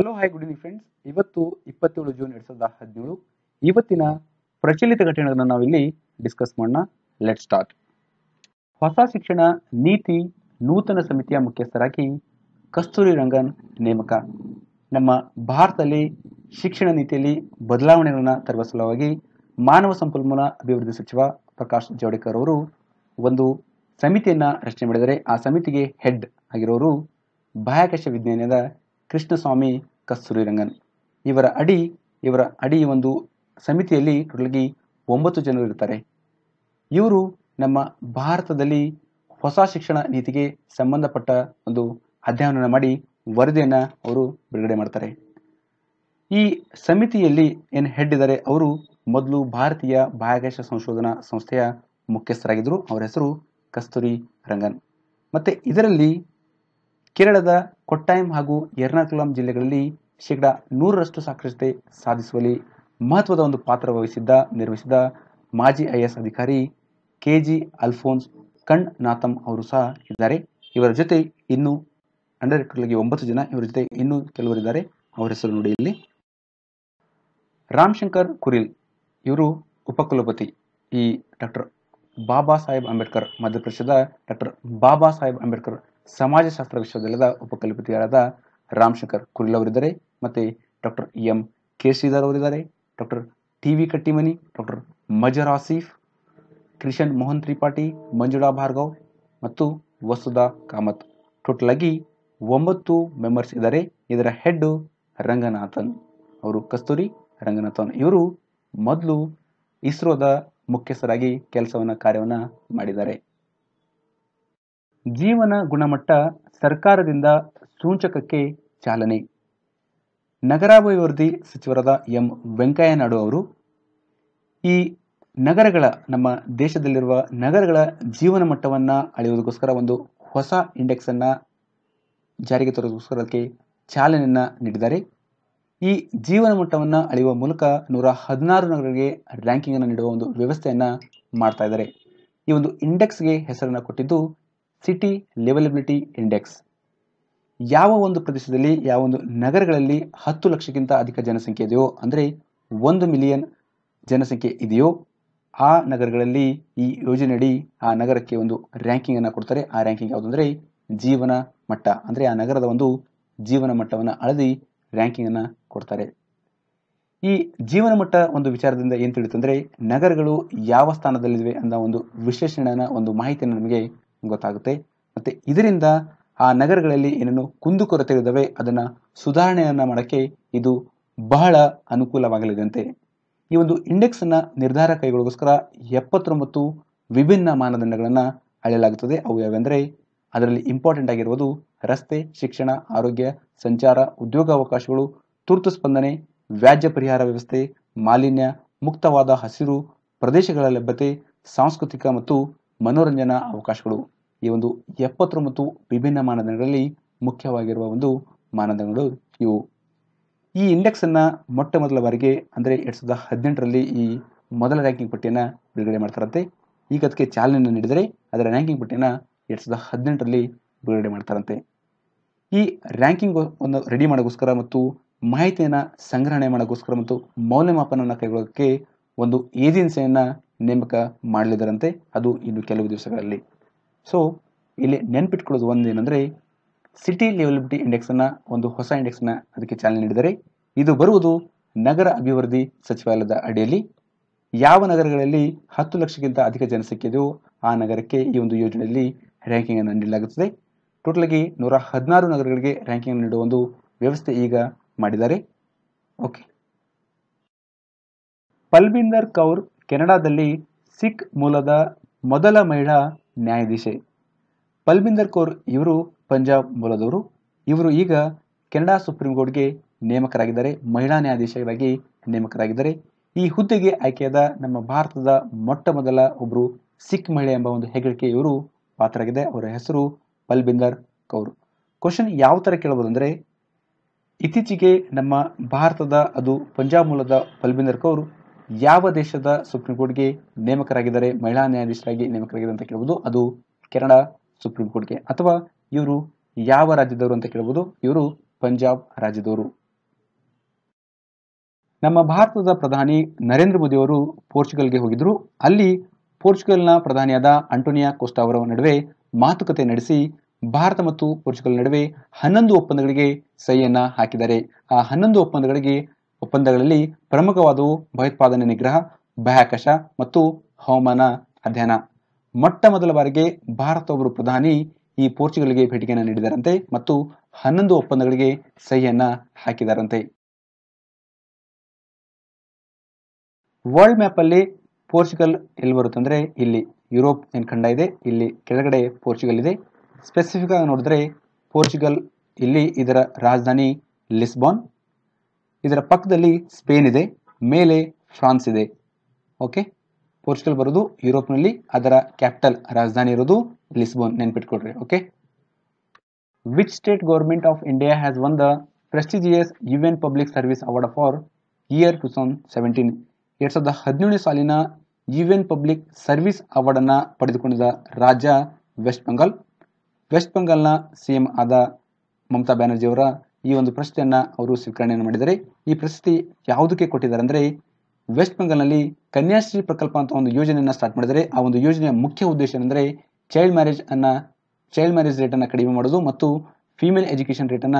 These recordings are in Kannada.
Hello hi good evening friends ಇವತ್ತು ಇಪ್ಪತ್ತೇಳು ಜೂನ್ ಎರಡ್ ಸಾವಿರದ ಹದಿನೇಳು. ಇವತ್ತಿನ ಪ್ರಚಲಿತ ಘಟನೆಗಳನ್ನು ನಾವಿಲ್ಲಿ ಡಿಸ್ಕಸ್ ಮಾಡೋಣ. ಲೆಟ್ ಸ್ಟಾರ್ಟ್ ಹೊಸ ಶಿಕ್ಷಣ ನೀತಿ ನೂತನ ಸಮಿತಿಯ ಮುಖ್ಯಸ್ಥರಾಗಿ ಕಸ್ತೂರಿ ರಂಗನ್ ನೇಮಕ. ನಮ್ಮ ಭಾರತದಲ್ಲಿ ಶಿಕ್ಷಣ ನೀತಿಯಲ್ಲಿ ಬದಲಾವಣೆಗಳನ್ನು ತರುವ ಸಲುವಾಗಿ ಮಾನವ ಸಂಪನ್ಮೂಲ ಅಭಿವೃದ್ಧಿ ಸಚಿವ ಪ್ರಕಾಶ್ ಜಾವಡೇಕರ್ ಅವರು ಒಂದು ಸಮಿತಿಯನ್ನ ರಚನೆ ಮಾಡಿದರೆ ಆ ಸಮಿತಿಗೆ ಹೆಡ್ ಆಗಿರೋರು ಬಾಹ್ಯಾಕಾಶ ವಿಜ್ಞಾನದ ಕೃಷ್ಣಸ್ವಾಮಿ ಕಸ್ತೂರಿ ರಂಗನ್ ಇವರ ಅಡಿ ಇವರ ಅಡಿ ಒಂದು ಸಮಿತಿಯಲ್ಲಿ ಟೋಟಲ್ಗಿ ಒಂಬತ್ತು ಜನರು ಇರ್ತಾರೆ. ಇವರು ನಮ್ಮ ಭಾರತದಲ್ಲಿ ಹೊಸ ಶಿಕ್ಷಣ ನೀತಿಗೆ ಸಂಬಂಧಪಟ್ಟ ಒಂದು ಅಧ್ಯಯನ ಮಾಡಿ ವರದಿಯನ್ನು ಅವರು ಬಿಡುಗಡೆ ಮಾಡ್ತಾರೆ. ಈ ಸಮಿತಿಯಲ್ಲಿ ಏನು ಹೆಡ್ ಇದ್ದಾರೆ ಅವರು ಮೊದಲು ಭಾರತೀಯ ಬಾಹ್ಯಾಕಾಶ ಸಂಶೋಧನಾ ಸಂಸ್ಥೆಯ ಮುಖ್ಯಸ್ಥರಾಗಿದ್ದರು ಅವರ ಹೆಸರು ಕಸ್ತೂರಿ ರಂಗನ್ ಮತ್ತೆ ಇದರಲ್ಲಿ ಕೇರಳದ ಕೊಟ್ಟಾಯಂ ಹಾಗೂ ಎರ್ನಾಕುಲಂ ಜಿಲ್ಲೆಗಳಲ್ಲಿ ಶೇಕಡಾ ನೂರರಷ್ಟು ಸಾಕ್ಷರತೆ ಸಾಧಿಸುವಲ್ಲಿ ಮಹತ್ವದ ಒಂದು ಪಾತ್ರ ವಹಿಸಿದ್ದ, ನಿರ್ವಹಿಸಿದ ಮಾಜಿ ಐ ಎಸ್ ಅಧಿಕಾರಿ K G Alphons Kannanthanam ಅವರು ಸಹ ಇದ್ದಾರೆ. ಇವರ ಜೊತೆ ಇನ್ನು ಅಂಡರ್ ಟೋಟಲ್ಗೆ ಒಂಬತ್ತು ಜನ, ಇವರ ಜೊತೆ ಇನ್ನೂ ಕೆಲವರಿದ್ದಾರೆ. ಅವರ ಹೆಸರು ನೋಡಿ ಇಲ್ಲಿ. ರಾಮಶಂಕರ್ ಕುರಿಲ್, ಇವರು ಉಪಕುಲಪತಿ, ಈ ಡಾಕ್ಟರ್ ಬಾಬಾ ಸಾಹೇಬ್ ಅಂಬೇಡ್ಕರ್ ಮಧ್ಯಪ್ರದೇಶದ ಡಾಕ್ಟರ್ ಬಾಬಾ ಸಾಹೇಬ್ ಅಂಬೇಡ್ಕರ್ ಸಮಾಜಶಾಸ್ತ್ರ ವಿಶ್ವವಿದ್ಯಾಲಯದ ಉಪಕುಲಪತಿಯಾದ ರಾಮಶಂಕರ್ ಕುರಿಲ್ ಅವರಿದ್ದಾರೆ. ಮತ್ತೆ ಡಾಕ್ಟರ್ ಎಂ ಕೆ ಶ್ರೀಧರ್ ಅವರಿದ್ದಾರೆ. Doctor T V Kattimani, doctor Mazhar Asif Krishan Mohan Tripathi, Manjula Bhargav ಮತ್ತು ವಸುಧಾ ಕಾಮತ್. ಟೋಟಲ್ ಆಗಿ ಒಂಬತ್ತು ಮೆಂಬರ್ಸ್ ಇದ್ದಾರೆ. ಇದರ ಹೆಡ್ ರಂಗನಾಥನ್ ಅವರು ಕಸ್ತೂರಿ ರಂಗನಾಥನ್ ಇವರು ಮೊದಲು ಇಸ್ರೋದ ಮುಖ್ಯಸ್ಥರಾಗಿ ಕೆಲಸವನ್ನು ಕಾರ್ಯವನ್ನು ಮಾಡಿದ್ದಾರೆ. ಜೀವನ ಗುಣಮಟ್ಟ ಸರ್ಕಾರದಿಂದ ಸೂಚಕಕ್ಕೆ ಚಾಲನೆ. ನಗರಾಭಿವೃದ್ಧಿ ಸಚಿವರಾದ ಎಂ. ವೆಂಕಯ್ಯ ನಾಯ್ಡು ಅವರು, ಈ ನಗರಗಳ, ನಮ್ಮ ದೇಶದಲ್ಲಿರುವ ನಗರಗಳ ಜೀವನ ಮಟ್ಟವನ್ನು ಅಳೆಯುವುದಕ್ಕೋಸ್ಕರ ಒಂದು ಹೊಸ ಇಂಡೆಕ್ಸ್ ಅನ್ನ ಜಾರಿಗೆ ತರೋದಕ್ಕೋಸ್ಕರ ಅದಕ್ಕೆ ಚಾಲನೆಯನ್ನ ನೀಡಿದ್ದಾರೆ. ಈ ಜೀವನ ಮಟ್ಟವನ್ನು ಅಳೆಯುವ ಮೂಲಕ ನೂರ ಹದಿನಾರು ನಗರಗಳಿಗೆ ರ್ಯಾಂಕಿಂಗ್ ಅನ್ನು ನೀಡುವ ಒಂದು ವ್ಯವಸ್ಥೆಯನ್ನು ಮಾಡ್ತಾ ಇದ್ದಾರೆ. ಈ ಒಂದು ಇಂಡೆಕ್ಸ್ಗೆ ಹೆಸರನ್ನು ಕೊಟ್ಟಿದ್ದು ಸಿಟಿ ಲೆವೆಲಬಿಲಿಟಿ ಇಂಡೆಕ್ಸ್. ಯಾವ ಒಂದು ಪ್ರದೇಶದಲ್ಲಿ, ಯಾವ ಒಂದು ನಗರಗಳಲ್ಲಿ ಹತ್ತು ಲಕ್ಷಕ್ಕಿಂತ ಅಧಿಕ ಜನಸಂಖ್ಯೆ ಇದೆಯೋ, ಅಂದರೆ ಒಂದು ಮಿಲಿಯನ್ ಜನಸಂಖ್ಯೆ ಇದೆಯೋ, ಆ ನಗರಗಳಲ್ಲಿ ಈ ಯೋಜನೆಯಡಿ ಆ ನಗರಕ್ಕೆ ಒಂದು ರ್ಯಾಂಕಿಂಗ್ ಅನ್ನು ಕೊಡ್ತಾರೆ. ಆ ರ್ಯಾಂಕಿಂಗ್ ಯಾವುದು ಅಂದರೆ ಜೀವನ ಮಟ್ಟ. ಅಂದರೆ ಆ ನಗರದ ಒಂದು ಜೀವನ ಮಟ್ಟವನ್ನು ಅಳದಿ ರ್ಯಾಂಕಿಂಗ್ ಅನ್ನು ಕೊಡ್ತಾರೆ. ಈ ಜೀವನ ಮಟ್ಟ ಒಂದು ವಿಚಾರದಿಂದ ಏನು ತಿಳಿಯುತ್ತಂದ್ರೆ ನಗರಗಳು ಯಾವ ಸ್ಥಾನದಲ್ಲಿವೆ ಅನ್ನೋ ಒಂದು ವಿಶ್ಲೇಷಣೆನ ಒಂದು ಮಾಹಿತಿಯನ್ನು ನಮಗೆ ಗೊತ್ತಾಗುತ್ತೆ. ಮತ್ತೆ ಇದರಿಂದ ಆ ನಗರಗಳಲ್ಲಿ ಏನೇನು ಕುಂದುಕೊರತೆಗಳಿದ್ದಾವೆ ಅದನ್ನ ಸುಧಾರಣೆಯನ್ನು ಮಾಡಕ್ಕೆ ಇದು ಬಹಳ ಅನುಕೂಲವಾಗಲಿದಂತೆ. ಈ ಒಂದು ಇಂಡೆಕ್ಸ್ ಅನ್ನ ನಿರ್ಧಾರ ಕೈಗೊಳ್ಳೋಸ್ಕರ ಎಪ್ಪತ್ತೊಂಬತ್ತು ವಿಭಿನ್ನ ಮಾನದಂಡಗಳನ್ನು ಅಳೆಯಲಾಗುತ್ತದೆ. ಅವು ಯಾವೆಂದರೆ ಅದರಲ್ಲಿ ಇಂಪಾರ್ಟೆಂಟ್ ಆಗಿರುವುದು ರಸ್ತೆ, ಶಿಕ್ಷಣ, ಆರೋಗ್ಯ, ಸಂಚಾರ, ಉದ್ಯೋಗಾವಕಾಶಗಳು, ತುರ್ತು ಸ್ಪಂದನೆ, ವ್ಯಾಜ್ಯ ಪರಿಹಾರ ವ್ಯವಸ್ಥೆ, ಮಾಲಿನ್ಯ, ಮುಕ್ತವಾದ ಹಸಿರು ಪ್ರದೇಶಗಳ ಲಭ್ಯತೆ, ಸಾಂಸ್ಕೃತಿಕ ಮತ್ತು ಮನೋರಂಜನಾ ಅವಕಾಶಗಳು ಈ ಒಂದು ಎಪ್ಪತ್ತೊಂಬತ್ತು ವಿಭಿನ್ನ ಮಾನದಂಡಗಳಲ್ಲಿ ಮುಖ್ಯವಾಗಿರುವ ಒಂದು ಮಾನದಂಡಗಳು ಇವು. ಈ ಇಂಡೆಕ್ಸ್ ಅನ್ನ ಮೊಟ್ಟ ಮೊದಲ ಬಾರಿಗೆ ಅಂದರೆ ಎರಡ್ ಸಾವಿರದ ಹದಿನೆಂಟರಲ್ಲಿ ಈ ಮೊದಲ ರ್ಯಾಂಕಿಂಗ್ ಪಟ್ಟಿಯನ್ನ ಬಿಡುಗಡೆ ಮಾಡ್ತಾರಂತೆ. ಈಗ ಅದಕ್ಕೆ ಚಾಲನೆಯನ್ನು ನೀಡಿದರೆ ಅದರ ರ್ಯಾಂಕಿಂಗ್ ಪಟ್ಟಿಯನ್ನ ಎರಡ್ ಸಾವಿರದ ಹದಿನೆಂಟರಲ್ಲಿ ಬಿಡುಗಡೆ ಮಾಡ್ತಾರಂತೆ. ಈ ರ್ಯಾಂಕಿಂಗ್ ಒಂದು ರೆಡಿ ಮಾಡೋಕ್ಕೋಸ್ಕರ ಮತ್ತು ಮಾಹಿತಿಯನ್ನು ಸಂಗ್ರಹಣೆ ಮಾಡೋಕ್ಕೋಸ್ಕರ ಮತ್ತು ಮೌಲ್ಯಮಾಪನವನ್ನು ಕೈಗೊಳ್ಳೋಕ್ಕೆ ಒಂದು ಏಜೆನ್ಸಿಯನ್ನ ನೇಮಕ ಮಾಡಲಿದ್ದಾರಂತೆ. ಅದು ಇನ್ನು ಕೆಲವು ದಿವಸಗಳಲ್ಲಿ. ಸೊ ಇಲ್ಲಿ ನೆನ್ಪಿಟ್ಕೊಳ್ಳೋದು ಒಂದೇನೆಂದರೆ ಸಿಟಿ ಲೆವೆಲಿಬಿಟಿ ಇಂಡೆಕ್ಸನ್ನು ಒಂದು ಹೊಸ ಇಂಡೆಕ್ಸ್ನ ಅದಕ್ಕೆ ಚಾಲನೆ ನೀಡಿದರೆ, ಇದು ಬರುವುದು ನಗರ ಅಭಿವೃದ್ಧಿ ಸಚಿವಾಲಯದ ಅಡಿಯಲ್ಲಿ. ಯಾವ ನಗರಗಳಲ್ಲಿ ಹತ್ತು ಲಕ್ಷಕ್ಕಿಂತ ಅಧಿಕ ಜನಸಂಖ್ಯೆಯೋ ಆ ನಗರಕ್ಕೆ ಈ ಒಂದು ಯೋಜನೆಯಲ್ಲಿ ರ್ಯಾಂಕಿಂಗ್ ಅನ್ನು ನೀಡಲಾಗುತ್ತದೆ. ಟೋಟಲ್ ಆಗಿ ನೂರ ಹದಿನಾರು ನಗರಗಳಿಗೆ ರ್ಯಾಂಕಿಂಗ್ ನೀಡುವ ಒಂದು ವ್ಯವಸ್ಥೆ ಈಗ ಮಾಡಿದ್ದಾರೆ. ಓಕೆ ಪಲ್ಬಿಂದರ್ ಕೌರ್ ಕೆನಡಾದಲ್ಲಿ ಸಿಖ್ ಮೂಲದ ಮೊದಲ ಮಹಿಳಾ ನ್ಯಾಯಾಧೀಶೆ. ಪಲ್ಬಿಂದರ್ ಕೌರ್ ಇವರು ಪಂಜಾಬ್ ಮೂಲದವರು. ಇವರು ಈಗ ಕೆನಡಾ ಸುಪ್ರೀಂ ಕೋರ್ಟ್ಗೆ ನೇಮಕರಾಗಿದ್ದಾರೆ. ಮಹಿಳಾ ನ್ಯಾಯಾಧೀಶರಾಗಿ ನೇಮಕರಾಗಿದ್ದಾರೆ. ಈ ಹುದ್ದೆಗೆ ಆಯ್ಕೆಯಾದ ನಮ್ಮ ಭಾರತದ ಮೊಟ್ಟ ಮೊದಲ ಒಬ್ಬರು ಸಿಖ್ ಮಹಿಳೆ ಎಂಬ ಒಂದು ಹೆಗ್ಗಳಿಕೆ ಇವರು ಪಾತ್ರರಾಗಿದೆ ಅವರ ಹೆಸರು ಪಲ್ಬಿಂದರ್ ಕೌರ್. ಕ್ವಶನ್ ಯಾವ ತರ ಕೇಳಬಹುದು ಅಂದ್ರೆ ಇತ್ತೀಚೆಗೆ ನಮ್ಮ ಭಾರತದ ಅದು ಪಂಜಾಬ್ ಮೂಲದ ಪಲ್ಬಿಂದರ್ ಕೌರ್ ಯಾವ ದೇಶದ ಸುಪ್ರೀಂ ಕೋರ್ಟ್ಗೆ ನೇಮಕರಾಗಿದ್ದಾರೆ, ಮಹಿಳಾ ನ್ಯಾಯಾಧೀಶರಾಗಿ ನೇಮಕರಾಗಿದ್ದಾರೆ ಅಂತ ಕೇಳಬಹುದು ಅದು ಕೆನಡಾ ಸುಪ್ರೀಂ ಕೋರ್ಟ್ಗೆ. ಅಥವಾ ಇವರು ಯಾವ ರಾಜ್ಯದವರು ಅಂತ ಕೇಳಬಹುದು ಇವರು ಪಂಜಾಬ್ ರಾಜ್ಯದವರು. ನಮ್ಮ ಭಾರತದ ಪ್ರಧಾನಿ ನರೇಂದ್ರ ಮೋದಿ ಅವರು ಪೋರ್ಚುಗಲ್ಗೆ ಹೋಗಿದ್ರು. ಅಲ್ಲಿ ಪೋರ್ಚುಗಲ್ನ ಪ್ರಧಾನಿಯಾದ ಅಂಟೋನಿಯಾ ಕೋಸ್ಟಾ ಅವರ ನಡುವೆ ಮಾತುಕತೆ ನಡೆಸಿ, ಭಾರತ ಮತ್ತು ಪೋರ್ಚುಗಲ್ ನಡುವೆ ಹನ್ನೊಂದು ಒಪ್ಪಂದಗಳಿಗೆ ಸಹಿಯನ್ನ ಹಾಕಿದ್ದಾರೆ. ಆ ಹನ್ನೊಂದು ಒಪ್ಪಂದಗಳಿಗೆ ಒಪ್ಪಂದಗಳಲ್ಲಿ ಪ್ರಮುಖವಾದವು ಭಯೋತ್ಪಾದನೆ ನಿಗ್ರಹ, ಬಾಹ್ಯಾಕಾಶ ಮತ್ತು ಹವಾಮಾನ ಅಧ್ಯಯನ. ಮೊಟ್ಟ ಮೊದಲ ಬಾರಿಗೆ ಭಾರತ ಒಬ್ಬರು ಪ್ರಧಾನಿ, ಈ ಪೋರ್ಚುಗಲ್ಗೆ ಭೇಟಿಯನ್ನು ನೀಡಿದರಂತೆ ಮತ್ತು ಹನ್ನೊಂದು ಒಪ್ಪಂದಗಳಿಗೆ ಸಹಿಯನ್ನ ಹಾಕಿದಾರಂತೆ. ವರ್ಲ್ಡ್ ಮ್ಯಾಪ್ ಅಲ್ಲಿ ಪೋರ್ಚುಗಲ್ ಎಲ್ಲಿ ಬರುತ್ತಂದ್ರೆ ಇಲ್ಲಿ. ಯುರೋಪ್ ಖಂಡ ಇದೆ? ಇಲ್ಲಿ. ಕೆಳಗಡೆ ಪೋರ್ಚುಗಲ್ ಇದೆ. ಸ್ಪೆಸಿಫಿಕ್ ಆಗಿ ನೋಡಿದ್ರೆ ಪೋರ್ಚುಗಲ್ ಇಲ್ಲಿ ಇದರ ರಾಜಧಾನಿ ಲಿಸ್ಬಾನ್ ಇದರ ಪಕ್ಕದಲ್ಲಿ ಸ್ಪೇನ್ ಇದೆ, ಮೇಲೆ ಫ್ರಾನ್ಸ್ ಇದೆ. ಓಕೆ ಪೋರ್ಚುಗಲ್ ಬರೋದು ಯುರೋಪ್ನಲ್ಲಿ, ಅದರ ಕ್ಯಾಪಿಟಲ್ ರಾಜಧಾನಿ ಇರೋದು Lisbon ನೆನ್ಪಿಟ್ಕೊಡ್ರಿ okay which state government of India has won the prestigious U N public service award for year two thousand seventeen ಎರಡ್ ಸಾವಿರದ ಹದಿನೇಳನೇ ಸಾಲಿನ ಯು ಎನ್ ಪಬ್ಲಿಕ್ ಸರ್ವಿಸ್ ಅವಾರ್ಡನ್ನು ಪಡೆದುಕೊಂಡಿದ್ದ ರಾಜ್ಯ ವೆಸ್ಟ್ ಬೆಂಗಾಲ್ ವೆಸ್ಟ್ ಬೆಂಗಾಲ್ನ ಸಿ ಎಂ ಆದ ಮಮತಾ ಬ್ಯಾನರ್ಜಿ ಅವರ ಈ ಒಂದು ಪ್ರಶಸ್ತಿಯನ್ನು ಅವರು ಸ್ವೀಕರಣೆಯನ್ನು ಮಾಡಿದ್ದಾರೆ ಈ ಪ್ರಶಸ್ತಿ ಯಾವುದಕ್ಕೆ ಕೊಟ್ಟಿದ್ದಾರೆ ಅಂದರೆ, ವೆಸ್ಟ್ ಬೆಂಗಾಲ್ನಲ್ಲಿ ಕನ್ಯಾಶ್ರೀ ಪ್ರಕಲ್ಪ ಅಂತ ಒಂದು ಯೋಜನೆಯನ್ನು ಸ್ಟಾರ್ಟ್ ಮಾಡಿದರೆ, ಆ ಒಂದು ಯೋಜನೆಯ ಮುಖ್ಯ ಉದ್ದೇಶ ಏನಂದ್ರೆ ಚೈಲ್ಡ್ ಮ್ಯಾರೇಜ್ ಅನ್ನ ಚೈಲ್ಡ್ ಮ್ಯಾರೇಜ್ ರೇಟ್ ಅನ್ನ ಕಡಿಮೆ ಮಾಡೋದು ಮತ್ತು ಫಿಮೇಲ್ ಎಜುಕೇಷನ್ ರೇಟ್ ಅನ್ನ